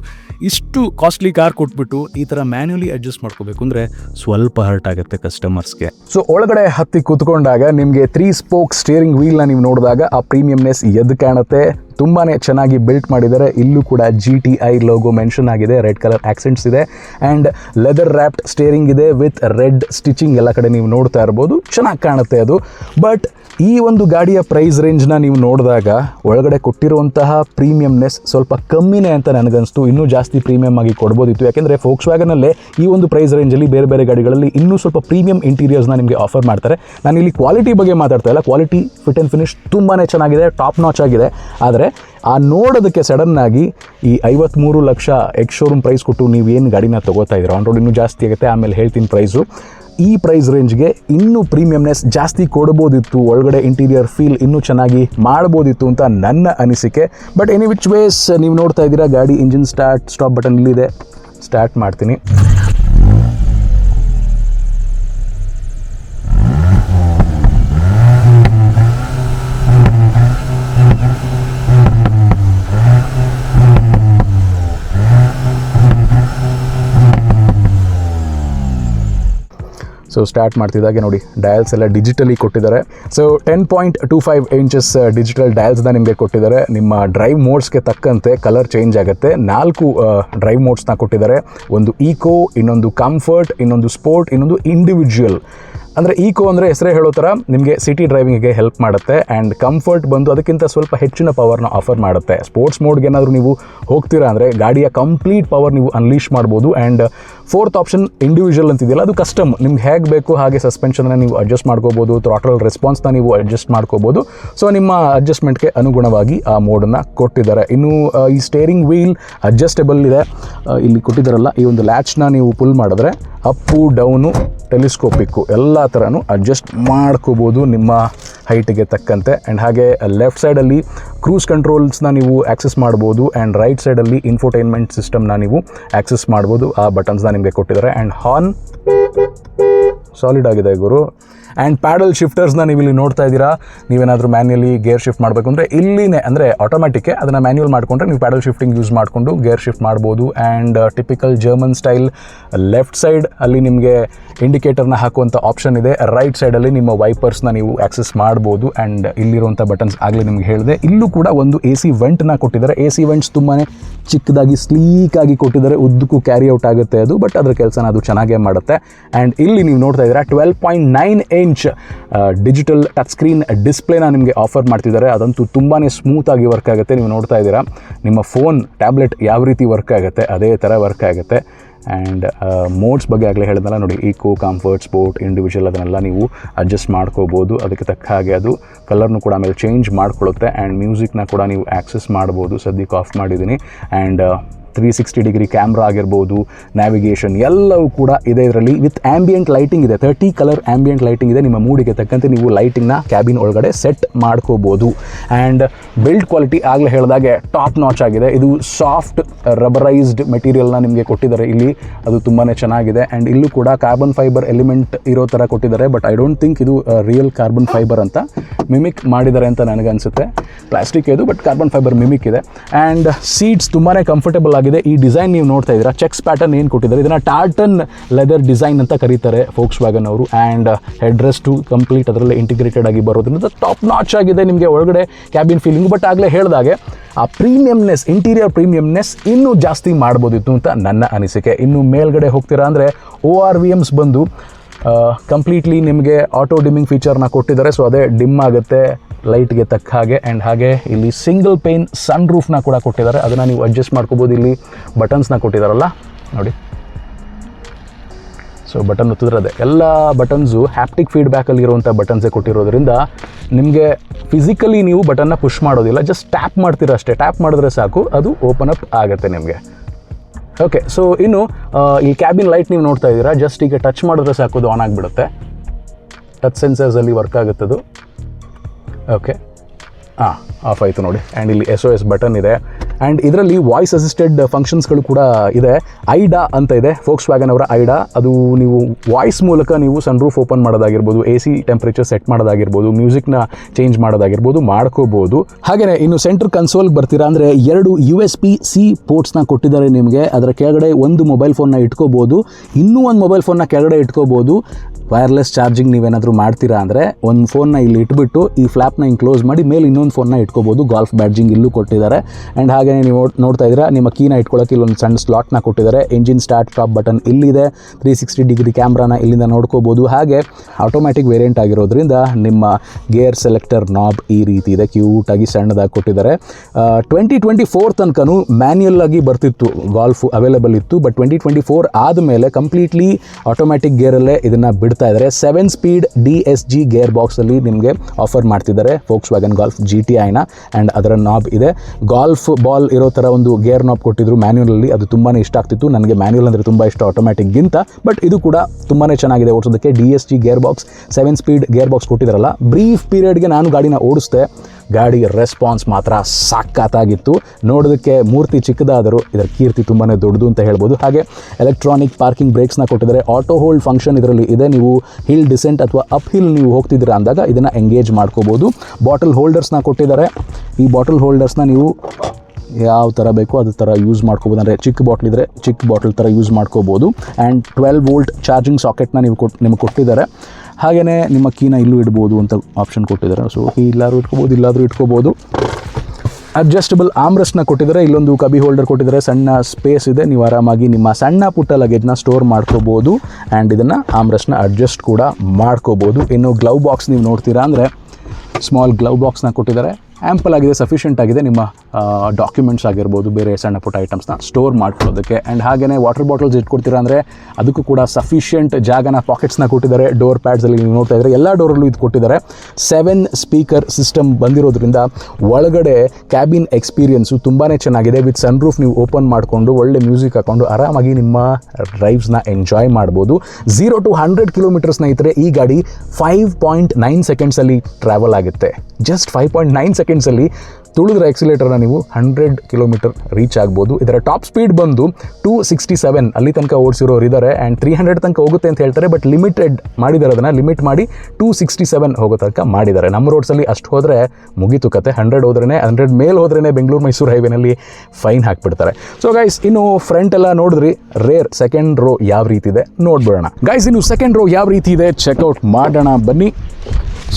ಇಷ್ಟು ಕಾಸ್ಟ್ಲಿ ಕಾರ್ ಕೊಟ್ಬಿಟ್ಟು ಈ ಥರ ಮ್ಯಾನ್ಯುಲಿ ಅಡ್ಜಸ್ಟ್ ಮಾಡ್ಕೋಬೇಕು ಅಂದರೆ ಸ್ವಲ್ಪ ಹರ್ಟ್ ಆಗುತ್ತೆ ಕಸ್ಟಮರ್ಸ್ಗೆ ಸೊ ಒಳಗಡೆ ಹತ್ತಿ ಕೂತ್ಕೊಂಡಾಗ ನಿಮಗೆ ತ್ರೀ ಸ್ಪೋಕ್ ಸ್ಟೇರಿಂಗ್ ವೀಲ್ನ ನೀವು ನೋಡಿದಾಗ ಆ ಪ್ರೀಮಿಯಮ್ನೆಸ್ ಎದ್ದು ಕಾಣುತ್ತೆ. ತುಂಬಾ ಚೆನ್ನಾಗಿ ಬಿಲ್ಟ್ ಮಾಡಿದ್ದಾರೆ. ಇಲ್ಲೂ ಕೂಡ G T I logo mention ಆಗಿದೆ. ರೆಡ್ ಕಲರ್ ಆಕ್ಸೆಂಟ್ಸ್ ಇದೆ. ಆ್ಯಂಡ್ ಲೆದರ್ ರ್ಯಾಪ್ಡ್ ಸ್ಟೇರಿಂಗ್ ಇದೆ ವಿತ್ ರೆಡ್ ಸ್ಟಿಚಿಂಗ್ ಎಲ್ಲ ಕಡೆ ನೀವು ನೋಡ್ತಾ ಇರ್ಬೋದು. ಚೆನ್ನಾಗಿ ಕಾಣುತ್ತೆ ಅದು. ಬಟ್ ಈ ಒಂದು ಗಾಡಿಯ ಪ್ರೈಸ್ ರೇಂಜ್ನ ನೀವು ನೋಡಿದಾಗ ಒಳಗಡೆ ಕೊಟ್ಟಿರುವಂತಹ ಪ್ರೀಮಿಯಂನೆಸ್ ಸ್ವಲ್ಪ ಕಮ್ಮಿನೇ ಅಂತ ನನಗನ್ನಿಸ್ತು ಇನ್ನೂ ಜಾಸ್ತಿ ಪ್ರೀಮಿಯಮ್ ಆಗಿ ಕೊಡ್ಬೋದಿತ್ತು. ಯಾಕೆಂದರೆ ಫೋಕ್ಸ್ ವ್ಯಾಗನಲ್ಲೇ ಈ ಒಂದು ಪ್ರೈಸ್ ರೇಂಜಲ್ಲಿ ಬೇರೆ ಬೇರೆ ಗಾಡಿಗಳಲ್ಲಿ ಇನ್ನೂ ಸ್ವಲ್ಪ ಪ್ರೀಮಿಯಂ ಇಂಟೀರಿಯರ್ಸ್ನ ನಿಮಗೆ ಆಫರ್ ಮಾಡ್ತಾರೆ. ನಾನು ಇಲ್ಲಿ ಕ್ವಾಲಿಟಿ ಬಗ್ಗೆ ಮಾತಾಡ್ತಾ ಇಲ್ಲ. ಕ್ವಾಲಿಟಿ ಫಿಟ್ ಆ್ಯಂಡ್ ಫಿನಿಶ್ ತುಂಬಾ ಚೆನ್ನಾಗಿದೆ ಟಾಪ್ ನಾಚ್ ಆಗಿದೆ. ಆದರೆ ಆ ನೋಡೋದಕ್ಕೆ ಸಡನ್ನಾಗಿ ಈ ಐವತ್ತ್ಮೂರು ಲಕ್ಷ ಎಕ್ಸ್ ಶೋರೂಮ್ ಪ್ರೈಸ್ ಕೊಟ್ಟು ನೀವು ಏನು ಗಾಡಿನ ತೊಗೋತಾ ಇದ್ದೀರಾ? ಆನ್ ರೋಡ್ ಇನ್ನೂ ಜಾಸ್ತಿ ಆಗುತ್ತೆ. ಆಮೇಲೆ ಹೇಳ್ತೀನಿ ಪ್ರೈಸು ಈ ಪ್ರೈಸ್ ರೇಂಜ್ಗೆ ಇನ್ನೂ ಪ್ರೀಮಿಯಮ್ನೆಸ್ ಜಾಸ್ತಿ ಕೊಡ್ಬೋದಿತ್ತು. ಒಳಗಡೆ ಇಂಟೀರಿಯರ್ ಫೀಲ್ ಇನ್ನೂ ಚೆನ್ನಾಗಿ ಮಾಡ್ಬೋದಿತ್ತು ಅಂತ ನನ್ನ ಅನಿಸಿಕೆ. ಬಟ್ ಎನಿ ವಿಚ್ ವೇಸ್ ನೀವು ನೋಡ್ತಾ ಇದ್ದೀರಾ, ಗಾಡಿ ಇಂಜಿನ್ ಸ್ಟಾರ್ಟ್ ಸ್ಟಾಪ್ ಬಟನ್ ಇಲ್ಲಿದೆ. ಸ್ಟಾರ್ಟ್ ಮಾಡ್ತೀನಿ. ಸೊ ಸ್ಟಾರ್ಟ್ ಮಾಡ್ತಿದ್ದಾಗೆ ನೋಡಿ ಡಯಲ್ಸ್ ಎಲ್ಲ ಡಿಜಿಟಲಿ ಕೊಟ್ಟಿದ್ದಾರೆ. So ten point two five inches digital ಡಯಲ್ಸ್ನ ನಿಮಗೆ ಕೊಟ್ಟಿದ್ದಾರೆ. ನಿಮ್ಮ ಡ್ರೈವ್ ಮೋಡ್ಸ್ಗೆ ತಕ್ಕಂತೆ ಕಲರ್ ಚೇಂಜ್ ಆಗುತ್ತೆ. ನಾಲ್ಕು ಡ್ರೈವ್ ಮೋಡ್ಸ್ನ ಕೊಟ್ಟಿದ್ದಾರೆ. ಒಂದು ಈಕೋ ಇನ್ನೊಂದು ಕಂಫರ್ಟ್ ಇನ್ನೊಂದು ಸ್ಪೋರ್ಟ್ ಇನ್ನೊಂದು ಇಂಡಿವಿಜುವಲ್ ಅಂದರೆ ಈಕೋ ಅಂದರೆ ಹೆಸರೇ ಹೇಳೋ ಥರ ನಿಮಗೆ ಸಿಟಿ ಡ್ರೈವಿಂಗಿಗೆ ಹೆಲ್ಪ್ ಮಾಡುತ್ತೆ ಆ್ಯಂಡ್ ಕಂಫರ್ಟ್ ಬಂದು ಅದಕ್ಕಿಂತ ಸ್ವಲ್ಪ ಹೆಚ್ಚಿನ ಪವರ್ನ ಆಫರ್ ಮಾಡುತ್ತೆ. ಸ್ಪೋರ್ಟ್ಸ್ ಮೋಡ್ಗೆ ಏನಾದರೂ ನೀವು ಹೋಗ್ತೀರಾ ಅಂದರೆ ಗಾಡಿಯ ಕಂಪ್ಲೀಟ್ ಪವರ್ ನೀವು ಅನ್ಲೀಶ್ ಮಾಡ್ಬೋದು ಆ್ಯಂಡ್ ಫೋರ್ತ್ ಆಪ್ಷನ್ ಇಂಡಿವಿಜುವಲ್ ಅಂತಿದೆಯಲ್ಲ, ಅದು ಕಸ್ಟಮ್ ನಿಮ್ಗೆ ಹೇಗೆ ಬೇಕು ಹಾಗೆ ಸಸ್ಪೆನ್ಷನ್ನ ನೀವು ಅಡ್ಜಸ್ಟ್ ಮಾಡ್ಕೋಬೋದು ಥ್ರಾಟಲ್ ರೆಸ್ಪಾನ್ಸ್ನ ನೀವು ಅಡ್ಜಸ್ಟ್ ಮಾಡ್ಕೋಬೋದು. ಸೊ ನಿಮ್ಮ ಅಡ್ಜಸ್ಟ್ಮೆಂಟ್ಗೆ ಅನುಗುಣವಾಗಿ ಆ ಮೋಡನ್ನು ಕೊಟ್ಟಿದ್ದಾರೆ. ಇನ್ನು ಈ ಸ್ಟೇರಿಂಗ್ ವೀಲ್ ಅಡ್ಜಸ್ಟೇಬಲ್ ಇದೆ. ಇಲ್ಲಿ ಕೊಟ್ಟಿದ್ದಾರಲ್ಲ, ಈ ಒಂದು ಲ್ಯಾಚ್ನ ನೀವು ಪುಲ್ ಮಾಡಿದ್ರೆ ಅಪ್ಪು ಡೌನು ಟೆಲಿಸ್ಕೋಪಿಕ್ಕು ಎಲ್ಲ ಥರನೂ ಅಡ್ಜಸ್ಟ್ ಮಾಡ್ಕೋಬೋದು ನಿಮ್ಮ ಹೈಟಿಗೆ ತಕ್ಕಂತೆ. ಆ್ಯಂಡ್ ಹಾಗೆ ಲೆಫ್ಟ್ ಸೈಡಲ್ಲಿ ಕ್ರೂಸ್ ಕಂಟ್ರೋಲ್ಸ್ನ ನೀವು ಆ್ಯಕ್ಸೆಸ್ ಮಾಡ್ಬೋದು ಆ್ಯಂಡ್ ರೈಟ್ ಸೈಡಲ್ಲಿ ಇನ್ಫೋಟೈನ್ಮೆಂಟ್ ಸಿಸ್ಟಮ್ನ ನೀವು ಆ್ಯಕ್ಸೆಸ್ ಮಾಡ್ಬೋದು. ಆ ಬಟನ್ಸ್ನ ನಿಮಗೆ ಕೊಟ್ಟಿದ್ದಾರೆ. ಆ್ಯಂಡ್ ಹಾರ್ನ್ ಸಾಲಿಡ್ ಆಗಿದೆ ಗುರು. ಆ್ಯಂಡ್ ಪ್ಯಾಡಲ್ ಶಿಫ್ಟರ್ಸ್ನ ನೀವು ಇಲ್ಲಿ ನೋಡ್ತಾ ಇದ್ದೀರಾ, ನೀವೇನಾದರೂ ಮ್ಯಾನ್ಯಲಿ ಗೇರ್ ಶಿಫ್ಟ್ ಮಾಡಬೇಕು ಅಂದರೆ ಇಲ್ಲಿನೇ, ಅಂದರೆ ಆಟೋಮೆಟಿಕ್ಕೆ ಅದನ್ನು ಮ್ಯಾನ್ಯಲ್ ಮಾಡಿಕೊಂಡ್ರೆ ನೀವು ಪ್ಯಾಡಲ್ ಶಿಫ್ಟಿಂಗ್ ಯೂಸ್ ಮಾಡಿಕೊಂಡು ಗೇರ್ ಶಿಫ್ಟ್ ಮಾಡ್ಬೋದು. And typical German style left side ಅಲ್ಲಿ ನಿಮಗೆ ಇಂಡಿಕೇಟರ್ನ ಹಾಕುವಂಥ ಆಪ್ಷನ್ ಇದೆ. ರೈಟ್ ಸೈಡಲ್ಲಿ ನಿಮ್ಮ ವೈಪರ್ಸ್ನ ನೀವು ಆಕ್ಸೆಸ್ ಮಾಡ್ಬೋದು. ಆ್ಯಂಡ್ ಇಲ್ಲಿರುವಂಥ ಬಟನ್ಸ್ ಆಗಲೇ ನಿಮ್ಗೆ ಹೇಳಿದೆ. ಇಲ್ಲೂ ಕೂಡ ಒಂದು ಎ ಸಿ ವೆಂಟ್ನ ಕೊಟ್ಟಿದ್ದಾರೆ. ಎ ಸಿ ವೆಂಟ್ಸ್ ತುಂಬಾ ಚಿಕ್ಕದಾಗಿ ಸ್ಲೀಕಾಗಿ ಕೊಟ್ಟಿದ್ದಾರೆ. ಉದ್ದಕ್ಕೂ ಕ್ಯಾರಿ ಔಟ್ ಆಗುತ್ತೆ ಅದು ಬಟ್ ಅದರ ಕೆಲಸನ ಅದು ಚೆನ್ನಾಗೇ ಮಾಡುತ್ತೆ. ಆ್ಯಂಡ್ ಇಲ್ಲಿ ನೀವು ನೋಡ್ತಾ ಇದ್ದೀರಾ twelve point nine inch digital touch screen ಡಿಸ್ಪ್ಲೇನ ನಿಮಗೆ ಆಫರ್ ಮಾಡ್ತಿದ್ದಾರೆ. ಅದಂತೂ ತುಂಬಾ ಸ್ಮೂತಾಗಿ ವರ್ಕ್ ಆಗುತ್ತೆ. ನೀವು ನೋಡ್ತಾ ಇದ್ದೀರಾ, ನಿಮ್ಮ ಫೋನ್ ಟ್ಯಾಬ್ಲೆಟ್ ಯಾವ ರೀತಿ ವರ್ಕ್ ಆಗುತ್ತೆ, ಅದೇ ಥರ ವರ್ಕ್ ಆಗುತ್ತೆ. ಆ್ಯಂಡ್ ಮೋಡ್ಸ್ ಬಗ್ಗೆ ಆಗಲೇ ಹೇಳಿದ್ನಲ್ಲ, ನೋಡಿ ಈಕೋ ಕಂಫರ್ಟ್ ಸ್ಪೋರ್ಟ್ ಇಂಡಿವಿಜುವಲ್ ಅದನ್ನೆಲ್ಲ ನೀವು ಅಡ್ಜಸ್ಟ್ ಮಾಡ್ಕೋಬೋದು. ಅದಕ್ಕೆ ತಕ್ಕ ಹಾಗೆ ಅದು ಕಲರ್ನು ಕೂಡ ಆಮೇಲೆ ಚೇಂಜ್ ಮಾಡ್ಕೊಳ್ಳುತ್ತೆ. ಆ್ಯಂಡ್ ಮ್ಯೂಸಿಕ್ನ ಕೂಡ ನೀವು ಆ್ಯಕ್ಸೆಸ್ ಮಾಡ್ಬೋದು. ಸದ್ಯಕ್ಕೆ ಆಫ್ ಮಾಡಿದ್ದೀನಿ. And three sixty degree camera ಆಗಿರ್ಬೋದು ನ್ಯಾವಿಗೇಷನ್ ಎಲ್ಲವೂ ಕೂಡ ಇದೆ ಇದರಲ್ಲಿ. ವಿತ್ ಆಂಬಿಯೆಂಟ್ ಲೈಟಿಂಗ್ ಇದೆ ತರ್ಟಿ ಕಲರ್ ಆಂಬಿಯೆಂಟ್ ಲೈಟಿಂಗ್ ಇದೆ. ನಿಮ್ಮ ಮೂಡಿಗೆ ತಕ್ಕಂತೆ ನೀವು ಲೈಟಿಂಗ್ನ ಕ್ಯಾಬಿನ್ ಒಳಗಡೆ ಸೆಟ್ ಮಾಡ್ಕೋಬೋದು. ಆ್ಯಂಡ್ ಬಿಲ್ಡ್ ಕ್ವಾಲಿಟಿ ಆಗಲೇ ಹೇಳಿದಾಗೆ ಟಾಪ್ ನಾಚ್ ಆಗಿದೆ. ಇದು ಸಾಫ್ಟ್ ರಬರೈಸ್ಡ್ ಮೆಟೀರಿಯಲ್ನ ನಿಮಗೆ ಕೊಟ್ಟಿದ್ದಾರೆ ಇಲ್ಲಿ. ಅದು ತುಂಬಾ ಚೆನ್ನಾಗಿದೆ. ಆ್ಯಂಡ್ ಇಲ್ಲೂ ಕೂಡ ಕಾರ್ಬನ್ ಫೈಬರ್ ಎಲಿಮೆಂಟ್ ಇರೋ ಥರ ಕೊಟ್ಟಿದ್ದಾರೆ. ಬಟ್ ಐ ಡೋಂಟ್ ಥಿಂಕ್ ಇದು ರಿಯಲ್ ಕಾರ್ಬನ್ ಫೈಬರ್ ಅಂತ ಮಿಮಿಕ್ ಮಾಡಿದ್ದಾರೆ ಅಂತ ನನಗನ್ಸುತ್ತೆ. ಪ್ಲಾಸ್ಟಿಕ್ ಇದು ಬಟ್ ಕಾರ್ಬನ್ ಫೈಬರ್ ಮಿಮಿಕ್ ಇದೆ. ಆ್ಯಂಡ್ ಸೀಟ್ಸ್ ತುಂಬಾ ಕಂಫರ್ಟಬಲ್ ಆಗಿದೆ. ಈ ಡಿಸೈನ್ ನೀವು ನೋಡ್ತಾ ಇದ್ದೀರಾ ಚೆಕ್ಸ್ ಪ್ಯಾಟರ್ನ್ ಏನು ಕೊಟ್ಟಿದ್ದಾರೆ. ಇದನ್ನು ಟಾರ್ಟನ್ ಲೆದರ್ ಡಿಸೈನ್ ಅಂತ ಕರೀತಾರೆ ಫೋಕ್ಸ್ ವ್ಯಾಗನ್ ಅವರು ಆ್ಯಂಡ್ ಹೆಡ್ ರೆಸ್ಟು ಕಂಪ್ಲೀಟ್ ಅದರಲ್ಲಿ ಇಂಟಿಗ್ರೇಟೆಡ್ ಆಗಿ ಬರೋದ್ರಿಂದ ಟಾಪ್ ನಾಚ್ ಆಗಿದೆ ನಿಮಗೆ ಒಳಗಡೆ ಕ್ಯಾಬಿನ್ ಫೀಲಿಂಗ್ ಬಟ್ ಆಗಲೇ ಹೇಳಿದಾಗೆ, ಆ ಪ್ರೀಮಿಯಮ್ನೆಸ್ ಇಂಟೀರಿಯರ್ ಪ್ರೀಮಿಯಮ್ನೆಸ್ ಇನ್ನೂ ಜಾಸ್ತಿ ಮಾಡ್ಬೋದಿತ್ತು ಅಂತ ನನ್ನ ಅನಿಸಿಕೆ. ಇನ್ನು ಮೇಲ್ಗಡೆ ಹೋಗ್ತೀರಾ ಅಂದರೆ ಓ ಆರ್ ವಿ ಎಮ್ಸ್ ಬಂದು ಕಂಪ್ಲೀಟ್ಲಿ ನಿಮಗೆ ಆಟೋ ಡಿಮ್ಮಿಂಗ್ ಫೀಚರ್ನ ಕೊಟ್ಟಿದ್ದಾರೆ. ಸೊ ಅದೇ ಡಿಮ್ ಆಗುತ್ತೆ. ಲೈಟ್ಗೆ ತಕ್ಕ ಹಾಗೆ ಆ್ಯಂಡ್ ಹಾಗೆ ಇಲ್ಲಿ ಸಿಂಗಲ್ ಪೇನ್ ಸನ್ ರೂಫ್ನ ಕೂಡ ಕೊಟ್ಟಿದ್ದಾರೆ. ಅದನ್ನು ನೀವು ಅಡ್ಜಸ್ಟ್ ಮಾಡ್ಕೋಬೋದು ಇಲ್ಲಿ ಬಟನ್ಸ್ನ ಕೊಟ್ಟಿದ್ದಾರಲ್ಲ? ನೋಡಿ. ಸೊ ಬಟನ್ ಒತ್ತಿದ್ರೆ ಅದೇ. ಎಲ್ಲ ಬಟನ್ಸು ಹ್ಯಾಪ್ಟಿಕ್ ಫೀಡ್ಬ್ಯಾಕಲ್ಲಿ ಇರುವಂಥ ಬಟನ್ಸೇ ಕೊಟ್ಟಿರೋದ್ರಿಂದ ನಿಮಗೆ ಫಿಸಿಕಲಿ ನೀವು ಬಟನ್ನ ಪುಷ್ ಮಾಡೋದಿಲ್ಲ. ಜಸ್ಟ್ ಟ್ಯಾಪ್ ಮಾಡ್ತೀರ ಅಷ್ಟೇ. ಟ್ಯಾಪ್ ಮಾಡಿದ್ರೆ ಸಾಕು. ಅದು ಓಪನ್ ಅಪ್ ಆಗುತ್ತೆ ನಿಮಗೆ. ಓಕೆ ಸೊ ಇನ್ನು ಈ ಕ್ಯಾಬಿನ್ ಲೈಟ್ ನೀವು ನೋಡ್ತಾ ಇದ್ದೀರಾ. ಜಸ್ಟ್ ಈಗ ಟಚ್ ಮಾಡಿದ್ರೆ ಸಾಕು, ಅದು ಆನ್ ಆಗಿಬಿಡುತ್ತೆ. ಟಚ್ ಸೆನ್ಸರ್ಸಲ್ಲಿ ವರ್ಕ್ ಆಗುತ್ತದು. ಓಕೆ ಹಾಂ ಆಫ್ ಆಯಿತು ನೋಡಿ. ಆ್ಯಂಡ್ ಇಲ್ಲಿ ಎಸ್ ಒ ಎಸ್ ಬಟನ್ ಇದೆ. ಆ್ಯಂಡ್ ಇದರಲ್ಲಿ ವಾಯ್ಸ್ ಅಸಿಸ್ಟೆಡ್ ಫಂಕ್ಷನ್ಸ್ಗಳು ಕೂಡ ಇದೆ. ಐಡಾ ಅಂತ ಇದೆ. ಫೋಕ್ಸ್ ವ್ಯಾಗನ್ ಅವರ ಐಡಾ. ಅದು ನೀವು ವಾಯ್ಸ್ ಮೂಲಕ ನೀವು ಸನ್ ರೂಫ್ ಓಪನ್ ಮಾಡೋದಾಗಿರ್ಬೋದು ಎ ಸಿ ಟೆಂಪ್ರೇಚರ್ ಸೆಟ್ ಮಾಡೋದಾಗಿರ್ಬೋದು ಮ್ಯೂಸಿಕ್ನ ಚೇಂಜ್ ಮಾಡೋದಾಗಿರ್ಬೋದು, ಮಾಡ್ಕೋಬೋದು. ಹಾಗೆಯೇ ಇನ್ನು ಸೆಂಟ್ರ್ ಕನ್ಸೋಲ್ಗೆ ಬರ್ತೀರಾ ಅಂದರೆ ಎರಡು ಯು ಎಸ್ ಪಿ ಸಿ ಪೋರ್ಟ್ಸ್ನ ಕೊಟ್ಟಿದ್ದಾರೆ ನಿಮಗೆ. ಅದರ ಕೆಳಗಡೆ ಒಂದು ಮೊಬೈಲ್ ಫೋನ್ನ ಇಟ್ಕೋಬೋದು. ಇನ್ನೂ ಒಂದು ಮೊಬೈಲ್ ಫೋನ್ನ ಕೆಳಗಡೆ ಇಟ್ಕೋಬೋದು. ವೈರ್ಲೆಸ್ ಚಾರ್ಜಿಂಗ್ ನೀವೇನಾದರೂ ಮಾಡ್ತೀರಾ ಅಂದರೆ ಒಂದು ಫೋನ್ನ ಇಲ್ಲಿ ಇಟ್ಬಿಟ್ಟು ಈ ಫ್ಲ್ಯಾಪ್ನ ಹಿಂಗೆ ಕ್ಲೋಸ್ ಮಾಡಿ, ಮೇಲೆ ಇನ್ನೊಂದು ಫೋನ್ನ ಇಟ್ಕೋಬೋದು. ಗಾಲ್ಫ್ ಬ್ಯಾಡ್ಜಿಂಗ್ ಇಲ್ಲೂ ಕೊಟ್ಟಿದ್ದಾರೆ. ಆ್ಯಂಡ್ ಹಾಗೆ ಹಾಗೆ ನೀವು ನೋಡ್ತಾ ಇದ್ದೀರಾ, ನಿಮ್ಮ ಕೀನ ಇಟ್ಕೊಳ್ಳೋಕೆ ಇಲ್ಲೊಂದು ಸಣ್ಣ ಸ್ಲಾಟ್ನ ಕೊಟ್ಟಿದ್ದಾರೆ. ಇಂಜಿನ್ ಸ್ಟಾರ್ಟ್ ಟಾಪ್ ಬಟನ್ ಇಲ್ಲಿದೆ. ತ್ರೀ ಸಿಕ್ಸ್ಟಿ ಡಿಗ್ರಿ ಕ್ಯಾಮ್ರಾನ ಇಲ್ಲಿಂದ ನೋಡ್ಕೋಬೋದು. ಹಾಗೆ ಆಟೋಮ್ಯಾಟಿಕ್ ವೇರಿಯಂಟ್ ಆಗಿರೋದ್ರಿಂದ ನಿಮ್ಮ ಗೇರ್ ಸೆಲೆಕ್ಟರ್ ನಾಬ್ ಈ ರೀತಿ ಇದೆ. ಕ್ಯೂಟಾಗಿ ಸಣ್ಣದಾಗಿ ಕೊಟ್ಟಿದ್ದಾರೆ. ಟ್ವೆಂಟಿ ಟ್ವೆಂಟಿ ಫೋರ್ ತನಕನೂ ಮ್ಯಾನ್ಯಲ್ ಆಗಿ ಬರ್ತಿತ್ತು. ಗಾಲ್ಫ್ ಅವೈಲೇಬಲ್ ಇತ್ತು. ಬಟ್ ಟ್ವೆಂಟಿ ಟ್ವೆಂಟಿ ಫೋರ್ ಆದಮೇಲೆ ಕಂಪ್ಲೀಟ್ಲಿ ಆಟೋಮ್ಯಾಟಿಕ್ ಗೇರಲ್ಲೇ ಇದನ್ನು ಬಿಡ್ತಾ ಇದ್ದಾರೆ. Seven speed D S G gear ಬಾಕ್ಸಲ್ಲಿ ನಿಮಗೆ ಆಫರ್ ಮಾಡ್ತಿದ್ದಾರೆ. Volkswagen Golf G T ಐನ ಆ್ಯಂಡ್ ಅದರ ನಾಬ್ ಇದೆ. ಗಾಲ್ಫ್ ಬಾಲ್ ಇರೋ ಥರ ಒಂದು ಗೇರ್ ನಾಪ್ ಕೊಟ್ಟಿದ್ರು ಮ್ಯಾನ್ಯಲಲ್ಲಿ ಅದು ತುಂಬಾ ಇಷ್ಟ ಆಗ್ತಿತ್ತು. ನನಗೆ ಮ್ಯಾನ್ಯಲ್ ಅಂದರೆ ತುಂಬ ಇಷ್ಟ ಆಟೋಮ್ಯಾಟಿಕ್ಗಿಂತ ಬಟ್ ಇದು ಕೂಡ ತುಂಬಾ ಚೆನ್ನಾಗಿದೆ. ಓಡಿಸೋದಕ್ಕೆ D S G gear box seven speed gear box ಕೊಟ್ಟಿದ್ದಾರಲ್ಲ brief ಪೀರಿಯಡ್ಗೆ ನಾನು ಗಾಡಿನ ಓಡಿಸ್ದೆ. ಗಾಡಿ ರೆಸ್ಪಾನ್ಸ್ ಮಾತ್ರ ಸಾಕಾತಾಗಿತ್ತು. ನೋಡೋದಕ್ಕೆ ಮೂರ್ತಿ ಚಿಕ್ಕದಾದರೂ ಇದರ ಕೀರ್ತಿ ತುಂಬಾ ದೊಡ್ಡದು ಅಂತ ಹೇಳ್ಬೋದು. ಹಾಗೆ ಎಲೆಕ್ಟ್ರಾನಿಕ್ ಪಾರ್ಕಿಂಗ್ ಬ್ರೇಕ್ಸ್ನ ಕೊಟ್ಟಿದ್ದಾರೆ. ಆಟೋ ಹೋಲ್ಡ್ ಫಂಕ್ಷನ್ ಇದರಲ್ಲಿ ಇದೆ. ನೀವು ಹಿಲ್ ಡಿಸೆಂಟ್ ಅಥವಾ ಅಪ್ ಹಿಲ್ ನೀವು ಹೋಗ್ತಿದ್ದೀರಾ ಅಂದಾಗ ಇದನ್ನು ಎಂಗೇಜ್ ಮಾಡ್ಕೋಬೋದು. ಬಾಟಲ್ ಹೋಲ್ಡರ್ಸ್ನ ಕೊಟ್ಟಿದ್ದಾರೆ. ಈ ಬಾಟಲ್ ಹೋಲ್ಡರ್ಸ್ನ ನೀವು ಯಾವ ಥರ ಬೇಕೋ ಅದ್ರ ಥರ ಯೂಸ್ ಮಾಡ್ಕೋಬೋದು. ಅಂದರೆ ಚಿಕ್ಕ ಬಾಟ್ಲ್ ಇದ್ದರೆ ಚಿಕ್ಕ ಬಾಟ್ಲ್ ಥರ ಯೂಸ್ ಮಾಡ್ಕೋಬೋದು. ಆ್ಯಂಡ್ ಟ್ವೆಲ್ ವೋಲ್ಟ್ ಚಾರ್ಜಿಂಗ್ ಸಾಕೆಟ್ನ ನೀವು ಕೊಟ್ಟು ನಿಮಗೆ ಕೊಟ್ಟಿದ್ದಾರೆ. ಹಾಗೆಯೇ ನಿಮ್ಮ ಕೀನ ಇಲ್ಲೂ ಇಡ್ಬೋದು ಅಂತ ಆಪ್ಷನ್ ಕೊಟ್ಟಿದ್ದಾರೆ. ಸೊ ಇಲ್ಲಾದ್ರೂ ಇಟ್ಕೋಬೋದು, ಇಲ್ಲಾದರೂ ಇಟ್ಕೋಬೋದು. ಅಡ್ಜಸ್ಟಬಲ್ ಆಮ್ರೆಸ್ಟ್ನ ಕೊಟ್ಟಿದ್ದಾರೆ. ಇಲ್ಲೊಂದು ಕಬಿ ಹೋಲ್ಡರ್ ಕೊಟ್ಟಿದ್ದಾರೆ. ಸಣ್ಣ ಸ್ಪೇಸ್ ಇದೆ. ನೀವು ಆರಾಮಾಗಿ ನಿಮ್ಮ ಸಣ್ಣ ಪುಟ್ಟ ಲಗೇಜ್ನ ಸ್ಟೋರ್ ಮಾಡ್ಕೋಬೋದು. ಆ್ಯಂಡ್ ಇದನ್ನು ಆಮ್ರೆಸ್ಟ್ನ ಅಡ್ಜಸ್ಟ್ ಕೂಡ ಮಾಡ್ಕೋಬೋದು. ಇನ್ನು ಗ್ಲೌ ಬಾಕ್ಸ್ ನೀವು ನೋಡ್ತೀರಾ ಅಂದರೆ ಸ್ಮಾಲ್ ಗ್ಲೌ ಬಾಕ್ಸ್ನ ಕೊಟ್ಟಿದ್ದಾರೆ. ಆ್ಯಂಪಲ್ ಆಗಿದೆ ಸಫಿಷಿಯೆಂಟ್ ಆಗಿದೆ ನಿಮ್ಮ ಡಾಕ್ಯುಮೆಂಟ್ಸ್ ಆಗಿರ್ಬೋದು, ಬೇರೆ ಸಣ್ಣ ಪುಟ್ಟ ಐಟಮ್ಸ್ನ ಸ್ಟೋರ್ ಮಾಡ್ಕೊಳ್ಳೋದಕ್ಕೆ. ಆ್ಯಂಡ್ ಹಾಗೆಯೇ ವಾಟರ್ ಬಾಟಲ್ಸ್ ಇಟ್ಕೊಡ್ತೀರಾ ಅಂದರೆ ಅದಕ್ಕೂ ಕೂಡ ಸಫಿಷಿಯೆಂಟ್ ಜಾಗನ ಪಾಕೆಟ್ಸ್ನ ಕೊಟ್ಟಿದ್ದಾರೆ. ಡೋರ್ ಪ್ಯಾಡ್ಸಲ್ಲಿ ನೀವು ನೋಡ್ತಾ ಇದ್ದಾರೆ ಎಲ್ಲ ಡೋರಲ್ಲೂ ಇದು ಕೊಟ್ಟಿದ್ದಾರೆ. ಸೆವೆನ್ ಸ್ಪೀಕರ್ ಸಿಸ್ಟಮ್ ಬಂದಿರೋದ್ರಿಂದ ಒಳಗಡೆ ಕ್ಯಾಬಿನ್ ಎಕ್ಸ್ಪೀರಿಯೆನ್ಸು ತುಂಬಾ ಚೆನ್ನಾಗಿದೆ. ವಿತ್ ಸನ್ ರೂಫ್ ನೀವು ಓಪನ್ ಮಾಡಿಕೊಂಡು ಒಳ್ಳೆ ಮ್ಯೂಸಿಕ್ ಹಾಕೊಂಡು ಆರಾಮಾಗಿ ನಿಮ್ಮ ಡ್ರೈವ್ಸ್ನ ಎಂಜಾಯ್ ಮಾಡ್ಬೋದು. ಝೀರೋ ಟು ಹಂಡ್ರೆಡ್ ಕಿಲೋಮೀಟರ್ ಇದ್ದರೆ ಈ ಗಾಡಿ ಫೈವ್ ಪಾಯಿಂಟ್ ನೈನ್ ಸೆಕೆಂಡ್ಸಲ್ಲಿ ಟ್ರಾವೆಲ್ ಆಗುತ್ತೆ. ಜಸ್ಟ್ ಫೈವ್ ನೈನ್ ಸೆಕೆಂಡ್ಸಲ್ಲಿ ತುಳಿದ್ರೆ ಎಕ್ಸಿಲೇಟರ್ನ ನೀವು ಹಂಡ್ರೆಡ್ ಕಿಲೋಮೀಟರ್ ರೀಚ್ ಆಗ್ಬೋದು. ಇದರ ಟಾಪ್ ಸ್ಪೀಡ್ ಬಂದು ಟೂ ಸಿಕ್ಸ್ಟಿ ಸೆವೆನ್ ಅಲ್ಲಿ ತನಕ ಓಡಿಸಿರೋರು ಇದ್ದಾರೆ ಆ್ಯಂಡ್ ತ್ರೀ ಹಂಡ್ರೆಡ್ ತನಕ ಹೋಗುತ್ತೆ ಅಂತ ಹೇಳ್ತಾರೆ ಬಟ್ ಲಿಮಿಟೆಡ್ ಮಾಡಿದ್ದಾರೆ. ಅದನ್ನು ಲಿಮಿಟ್ ಮಾಡಿ ಟೂ ಸಿಕ್ಸ್ಟಿ ಸೆವೆನ್ ಹೋಗೋ ತನಕ ಮಾಡಿದ್ದಾರೆ. ನಮ್ಮ ರೋಡ್ಸಲ್ಲಿ ಅಷ್ಟು ಹೋದರೆ ಮುಗೀತು ಕತೆ. ಹಂಡ್ರೆಡ್ ಹೋದ್ರೇ ಹಂಡ್ರೆಡ್ ಮೇಲೆ ಹೋದ್ರೇ ಬೆಂಗಳೂರು, ಮೈಸೂರು ಹೈವೇನಲ್ಲಿ ಫೈನ್ ಹಾಕ್ಬಿಡ್ತಾರೆ. ಸೊ ಗೈಸ್ ಇನ್ನು ಫ್ರಂಟ್ ಎಲ್ಲ ನೋಡಿದ್ರಿ. ರೇರ್ ಸೆಕೆಂಡ್ ರೋ ಯಾವ ರೀತಿ ಇದೆ? ನೋಡ್ಬಿಡೋಣ. ಗೈಸ್ ಇನ್ನು ಸೆಕೆಂಡ್ ರೋ ಯಾವ ರೀತಿ ಇದೆ? ಚೆಕ್ಔಟ್ ಮಾಡೋಣ. ಬನ್ನಿ.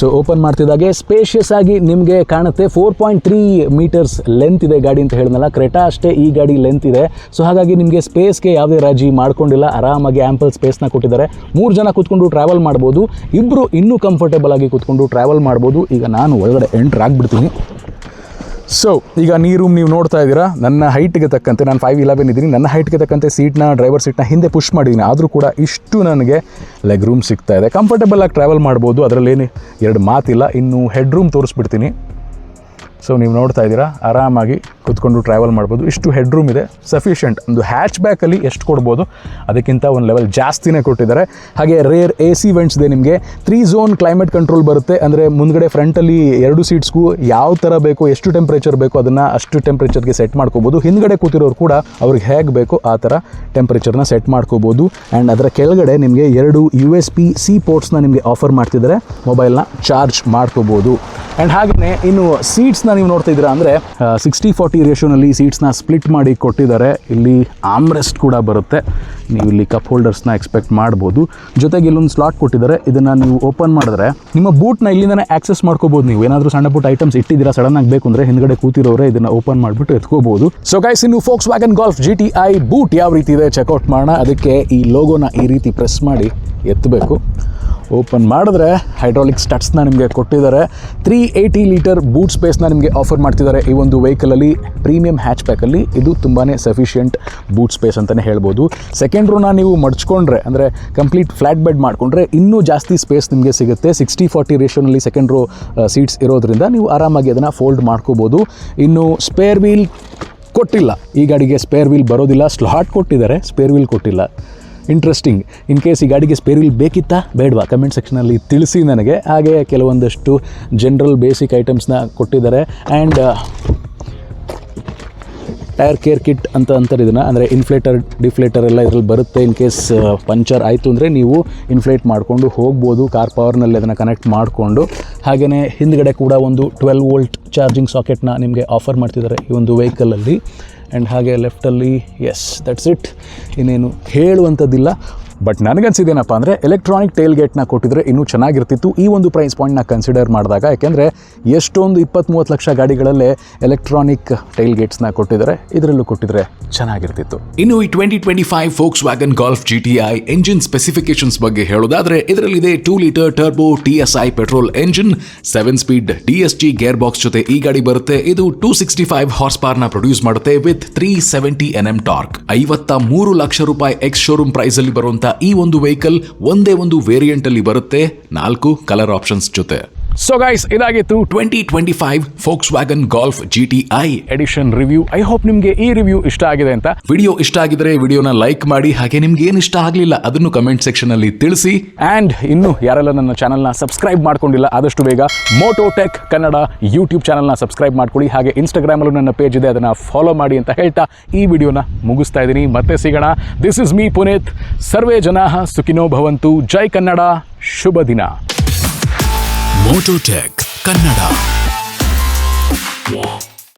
So open ಮಾಡ್ತಿದ್ದಾಗೆ. ಸ್ಪೇಷಿಯಸ್ ಆಗಿ ನಿಮಗೆ ಕಾಣುತ್ತೆ. Four point three metres length ಇದೆ ಗಾಡಿ ಅಂತ ಹೇಳಿದ್ನಲ್ಲ. ಕ್ರೆಟಾ ಅಷ್ಟೇ ಈ ಗಾಡಿ ಲೆಂತ್ ಇದೆ. ಸೊ ಹಾಗಾಗಿ ನಿಮಗೆ ಸ್ಪೇಸ್ಗೆ ಯಾವುದೇ ರಾಜಿ ಮಾಡ್ಕೊಂಡಿಲ್ಲ. ಆರಾಮಾಗಿ ಆ್ಯಂಪಲ್ ಸ್ಪೇಸ್ನ ಕೊಟ್ಟಿದ್ದಾರೆ. ಮೂರು ಜನ ಕೂತ್ಕೊಂಡು ಟ್ರಾವೆಲ್ ಮಾಡ್ಬೋದು. ಇಬ್ಬರು ಇನ್ನೂ ಕಂಫರ್ಟೇಬಲ್ ಆಗಿ ಕೂತ್ಕೊಂಡು ಟ್ರಾವೆಲ್ ಮಾಡ್ಬೋದು. ಈಗ ನಾನು ಒಳಗಡೆ ಎಂಟ್ರ್ ಆಗಿಬಿಡ್ತೀನಿ. ಸೊ ಈಗ ನೀ ರೂಮ್ ನೀವು ನೋಡ್ತಾ ಇದ್ದೀರಾ, ನನ್ನ ಹೈಟ್ಗೆ ತಕ್ಕಂತೆ, ನಾನು ಫೈವ್ ಇಲೆವೆನ್ ಇದ್ದೀನಿ, ನನ್ನ ಹೈಟ್ಗೆ ತಕ್ಕಂತೆ ಸೀಟ್ನ ಡ್ರೈವರ್ ಸೀಟ್ನ ಹಿಂದೆ ಪುಷ್ ಮಾಡಿದ್ದೀನಿ. ಆದರೂ ಕೂಡ ಇಷ್ಟು ನನಗೆ ಲೆಗ್ ರೂಮ್ ಸಿಗ್ತಾ ಇದೆ. ಕಂಫರ್ಟಬಲ್ ಆಗಿ ಟ್ರಾವೆಲ್ ಮಾಡ್ಬೋದು ಅದರಲ್ಲೇನು ಎರಡು ಮಾತಿಲ್ಲ, ಇನ್ನು ಹೆಡ್ ರೂಮ್ ತೋರಿಸ್ಬಿಡ್ತೀನಿ. ಸೊ ನೀವು ನೋಡ್ತಾ ಇದ್ದೀರಾ, ಆರಾಮಾಗಿ ಕೂತ್ಕೊಂಡು ಟ್ರಾವೆಲ್ ಮಾಡ್ಬೋದು. ಇಷ್ಟು ಹೆಡ್ ರೂಮ್ ಇದೆ. ಸಫಿಷಿಯೆಂಟ್ ಒಂದು ಹ್ಯಾಚ್ ಬ್ಯಾಕಲ್ಲಿ ಎಷ್ಟು ಕೊಡ್ಬೋದು? ಅದಕ್ಕಿಂತ ಒಂದು ಲೆವೆಲ್ ಜಾಸ್ತಿನೇ ಕೊಟ್ಟಿದ್ದಾರೆ. ಹಾಗೆ ರೇರ್ ಎ ಸಿ ವೆಂಟ್ಸ್ ಇದೆ ನಿಮಗೆ. ತ್ರೀ ಝೋನ್ ಕ್ಲೈಮೇಟ್ ಕಂಟ್ರೋಲ್ ಬರುತ್ತೆ. ಅಂದರೆ ಮುಂದ್ಗಡೆ ಫ್ರಂಟಲ್ಲಿ ಎರಡು ಸೀಟ್ಸ್ಗೂ ಯಾವ ಥರ ಬೇಕು, ಎಷ್ಟು ಟೆಂಪ್ರೇಚರ್ ಬೇಕು ಅದನ್ನು ಅಷ್ಟು ಟೆಂಪ್ರೇಚರ್ಗೆ ಸೆಟ್ ಮಾಡ್ಕೋಬೋದು. ಹಿಂದ್ಗಡೆ ಕೂತಿರೋರು ಕೂಡ ಅವ್ರಿಗೆ ಹೇಗೆ ಬೇಕು ಆ ಥರ ಟೆಂಪ್ರೇಚರ್ನ ಸೆಟ್ ಮಾಡ್ಕೋಬೋದು. ಆ್ಯಂಡ್ ಅದರ ಕೆಳಗಡೆ ನಿಮಗೆ ಎರಡು ಯು ಎಸ್ ಪಿ ಸಿ ಪೋರ್ಟ್ಸ್ನ ನಿಮಗೆ ಆಫರ್ ಮಾಡ್ತಿದ್ದಾರೆ. ಮೊಬೈಲ್ನ ಚಾರ್ಜ್ ಮಾಡ್ಕೋಬೋದು. ಆ್ಯಂಡ್ ಹಾಗೆಯೇ ಇನ್ನು ಸೀಟ್ಸ್ನ ನೀವು ನೋಡ್ತಾ ಇದ್ದೀರಾ ಅಂದರೆ ಸಿಕ್ಸ್ಟಿ ಫಾರ್ಟಿ ರೇಷೋನಲ್ಲಿ ಸೀಟ್ಸ್ನ ಸ್ಪ್ಲಿಟ್ ಮಾಡಿ ಕೊಟ್ಟಿದ್ದಾರೆ. ಇಲ್ಲಿ ಆಮ್ರೆಸ್ಟ್ ಕೂಡ ಬರುತ್ತೆ. ನೀವು ಇಲ್ಲಿ ಕಪ್ ಹೋಲ್ಡರ್ಸ್ನ ಎಕ್ಸ್ಪೆಕ್ಟ್ ಮಾಡ್ಬೋದು. ಜೊತೆಗೆ ಇಲ್ಲೊಂದು ಸ್ಲಾಟ್ ಕೊಟ್ಟಿದ್ದಾರೆ. ಇದನ್ನು ನೀವು ಓಪನ್ ಮಾಡಿದ್ರೆ ನಿಮ್ಮ ಬೂಟ್ನ ಇಲ್ಲಿಂದನೇ ಆಕ್ಸೆಸ್ ಮಾಡ್ಕೋಬೋದು ನೀವು. ಏನಾದರೂ ಸಣ್ಣ ಪುಟ್ಟ ಐಟಮ್ಸ್ ಇಟ್ಟಿದ್ದೀರಾ ಸಡನ್ ಆಗಿ ಬೇಕು ಅಂದರೆ ಹಿಂದ್ಗಡೆ ಕೂತಿರೋರೆ ಇದನ್ನು ಓಪನ್ ಮಾಡಿಬಿಟ್ಟು ಎತ್ಕೋಬೋದು. ಸೊ ಗೈಸ್ ಇನ್ನು Volkswagen Golf G T I boot ಯಾವ ರೀತಿ ಇದೆ ಚೆಕ್ಔಟ್ ಮಾಡೋಣ. ಅದಕ್ಕೆ ಈ ಲೋಗೋನ ಈ ರೀತಿ ಪ್ರೆಸ್ ಮಾಡಿ ಎತ್ತಬೇಕು. ಓಪನ್ ಮಾಡಿದ್ರೆ ಹೈಡ್ರಾಲಿಕ್ ಸ್ಟಟ್ಸ್ನ ನಿಮಗೆ ಕೊಟ್ಟಿದ್ದಾರೆ. ತ್ರೀ ಏಯ್ಟಿ ಲೀಟರ್ ಬೂಟ್ ಸ್ಪೇಸ್ನ ನಿಮಗೆ ಆಫರ್ ಮಾಡ್ತಿದ್ದಾರೆ. ಈ ಒಂದು ವೆಹಿಕಲಲ್ಲಿ ಪ್ರೀಮಿಯಂ ಹ್ಯಾಚ್ ಪ್ಯಾಕಲ್ಲಿ ಇದು ತುಂಬಾ ಸಫಿಷಿಯೆಂಟ್ ಬೂಟ್ ಸ್ಪೇಸ್ ಅಂತಲೇ ಹೇಳ್ಬೋದು. ಸೆಕೆಂಡ್ ರೂನ ನೀವು ಮಡ್ಚ್ಕೊಂಡ್ರೆ, ಅಂದರೆ ಕಂಪ್ಲೀಟ್ ಫ್ಲ್ಯಾಟ್ ಬೆಡ್ ಮಾಡಿಕೊಂಡ್ರೆ ಇನ್ನೂ ಜಾಸ್ತಿ ಸ್ಪೇಸ್ ನಿಮಗೆ ಸಿಗುತ್ತೆ. ಸಿಕ್ಸ್ಟಿ ಫಾರ್ಟಿ ರೇಷನಲ್ಲಿ ಸೆಕೆಂಡ್ ರೋ ಸೀಟ್ಸ್ ಇರೋದ್ರಿಂದ ನೀವು ಆರಾಮಾಗಿ ಅದನ್ನು ಫೋಲ್ಡ್ ಮಾಡ್ಕೋಬೋದು. ಇನ್ನು ಸ್ಪೇರ್ ವೀಲ್ ಕೊಟ್ಟಿಲ್ಲ. ಈ ಗಾಡಿಗೆ ಸ್ಪೇರ್ ವೀಲ್ ಬರೋದಿಲ್ಲ. ಸ್ಲಾಟ್ ಕೊಟ್ಟಿದ್ದಾರೆ ಸ್ಪೇರ್ ವೀಲ್ ಕೊಟ್ಟಿಲ್ಲ. ಇಂಟ್ರೆಸ್ಟಿಂಗ್ ಇನ್ ಕೇಸ್ ಈ ಗಾಡಿಗೆ ಸ್ಪೇರ್ ವೀಲ್ ಬೇಕಿತ್ತಾ? ಬೇಡವಾ. ಕಮೆಂಟ್ ಸೆಕ್ಷನಲ್ಲಿ ತಿಳಿಸಿ ನನಗೆ. ಹಾಗೆ ಕೆಲವೊಂದಷ್ಟು ಜನರಲ್ ಬೇಸಿಕ್ ಐಟಮ್ಸ್ನ ಕೊಟ್ಟಿದ್ದಾರೆ. ಆ್ಯಂಡ್ ಟೈರ್ ಕೇರ್ ಕಿಟ್ ಅಂತ ಅಂತಾರೆ ಇದನ್ನು. ಅಂದರೆ ಇನ್ಫ್ಲೇಟರ್ ಡಿಫ್ಲೇಟರ್ ಎಲ್ಲ ಇದರಲ್ಲಿ ಬರುತ್ತೆ ಇನ್ ಕೇಸ್ ಪಂಚರ್ ಆಯಿತು ಅಂದರೆ ನೀವು ಇನ್ಫ್ಲೇಟ್ ಮಾಡಿಕೊಂಡು ಹೋಗ್ಬೋದು. ಕಾರ್ ಪವರ್ನಲ್ಲಿ ಅದನ್ನು ಕನೆಕ್ಟ್ ಮಾಡಿಕೊಂಡು. ಹಾಗೆಯೇ ಹಿಂದ್ಗಡೆ ಕೂಡ ಒಂದು ಟ್ವೆಲ್ ವೋಲ್ಟ್ ಚಾರ್ಜಿಂಗ್ ಸಾಕೆಟ್ನ ನಿಮಗೆ ಆಫರ್ ಮಾಡ್ತಿದ್ದಾರೆ ಈ ಒಂದು ವೆಹಿಕಲಲ್ಲಿ ಆ್ಯಂಡ್ ಹಾಗೆ ಲೆಫ್ಟಲ್ಲಿ ಎಸ್ ದಟ್ಸ್ ಇಟ್ ಇನ್ನೇನು ಹೇಳುವಂಥದ್ದಿಲ್ಲ. ಬಟ್ ನನಗನ್ಸಿದ್ದೇನಪ್ಪ ಅಂದರೆ ಎಲೆಕ್ಟ್ರಾನಿಕ್ ಟೇಲ್ ಗೇಟ್ನ ಕೊಟ್ಟಿದ್ರೆ ಇನ್ನೂ ಚೆನ್ನಾಗಿರ್ತಿತ್ತು. ಈ ಒಂದು ಪ್ರೈಸ್ ಪಾಯಿಂಟ್ನ ಕನ್ಸಿಡರ್ ಮಾಡಿದಾಗ, ಯಾಕೆಂದರೆ ಎಷ್ಟೊಂದು ಇಪ್ಪತ್ತ್ ಮೂವತ್ತು ಲಕ್ಷ ಗಾಡಿಗಳಲ್ಲೇ ಎಲೆಕ್ಟ್ರಾನಿಕ್ ಟೈಲ್ ಗೇಟ್ಸ್ನ ಕೊಟ್ಟಿದ್ದಾರೆ. ಇದರಲ್ಲೂ ಕೊಟ್ಟಿದ್ರೆ ಚೆನ್ನಾಗಿರ್ತಿತ್ತು. ಇನ್ನು ಈ twenty twenty five Volkswagen Golf G T I engine specifications ಬಗ್ಗೆ ಹೇಳೋದಾದ್ರೆ, ಇದರಲ್ಲಿದೆ two litre turbo T S I petrol engine seven speed D S T gear box ಜೊತೆ ಈ ಗಾಡಿ ಬರುತ್ತೆ. ಇದು ಟೂ ಸಿಕ್ಸ್ಟಿ ಫೈವ್ ಹಾರ್ಸ್ ಪಾರ್ನ ಪ್ರೊಡ್ಯೂಸ್ ಮಾಡುತ್ತೆ with three seventy N M torque ಐವತ್ತ ಮೂರು ಲಕ್ಷ ರೂಪಾಯಿ ಎಕ್ಸ್ ಶೋರೂಮ್ ಪ್ರೈಸ್ ಅಲ್ಲಿ ಬರುವಂತ ಈ ಒಂದು ವೆಹಿಕಲ್ ಒಂದೇ ಒಂದು ವೇರಿಯಂಟಲ್ಲಿ ಬರುತ್ತೆ. ನಾಲ್ಕು ಕಲರ್ ಆಪ್ಷನ್ಸ್ ಜೊತೆ. ಸೊ ಗೈಸ್ ಇದಾಗಿತ್ತು twenty twenty five Volkswagen Golf G T I edition review I hope ನಿಮಗೆ ಈ ರಿವ್ಯೂ ಇಷ್ಟ ಆಗಿದೆ ಅಂತ. ವಿಡಿಯೋ ಇಷ್ಟ ಆಗಿದ್ರೆ ವಿಡಿಯೋನ ಲೈಕ್ ಮಾಡಿ ಹಾಗೆ ನಿಮ್ಗೆ ಏನು ಇಷ್ಟ ಆಗಲಿಲ್ಲ ಅದನ್ನು ಕಮೆಂಟ್ ಸೆಕ್ಷನ್ ಅಲ್ಲಿ ತಿಳಿಸಿ. ಆ್ಯಂಡ್ ಇನ್ನು ಯಾರೆಲ್ಲ ನನ್ನ ಚಾನಲ್ನ ಸಬ್ಸ್ಕ್ರೈಬ್ ಮಾಡ್ಕೊಂಡಿಲ್ಲ ಆದಷ್ಟು ಬೇಗ ಮೋಟೋ ಟೆಕ್ ಕನ್ನಡ ಯೂಟ್ಯೂಬ್ ಚಾನಲ್ನ ಸಬ್ಸ್ಕ್ರೈಬ್ ಮಾಡ್ಕೊಳ್ಳಿ ಹಾಗೆ ಇನ್ಸ್ಟಾಗ್ರಾಮಲ್ಲೂ ನನ್ನ ಪೇಜ್ ಇದೆ ಅದನ್ನು ಫಾಲೋ ಮಾಡಿ ಅಂತ ಹೇಳ್ತಾ ಈ ವಿಡಿಯೋನ ಮುಗಿಸ್ತಾ ಇದ್ದೀನಿ. ಮತ್ತೆ ಸಿಗೋಣ. ದಿಸ್ ಇಸ್ ಮೀ ಪುನೀತ್ ಸರ್ವೇ ಜನ ಸುಖಿನೋ ಭವಂತು. ಜೈ ಕನ್ನಡ. ಶುಭ ದಿನ. ಮೋಟೋಟೆಕ್ ಕನ್ನಡ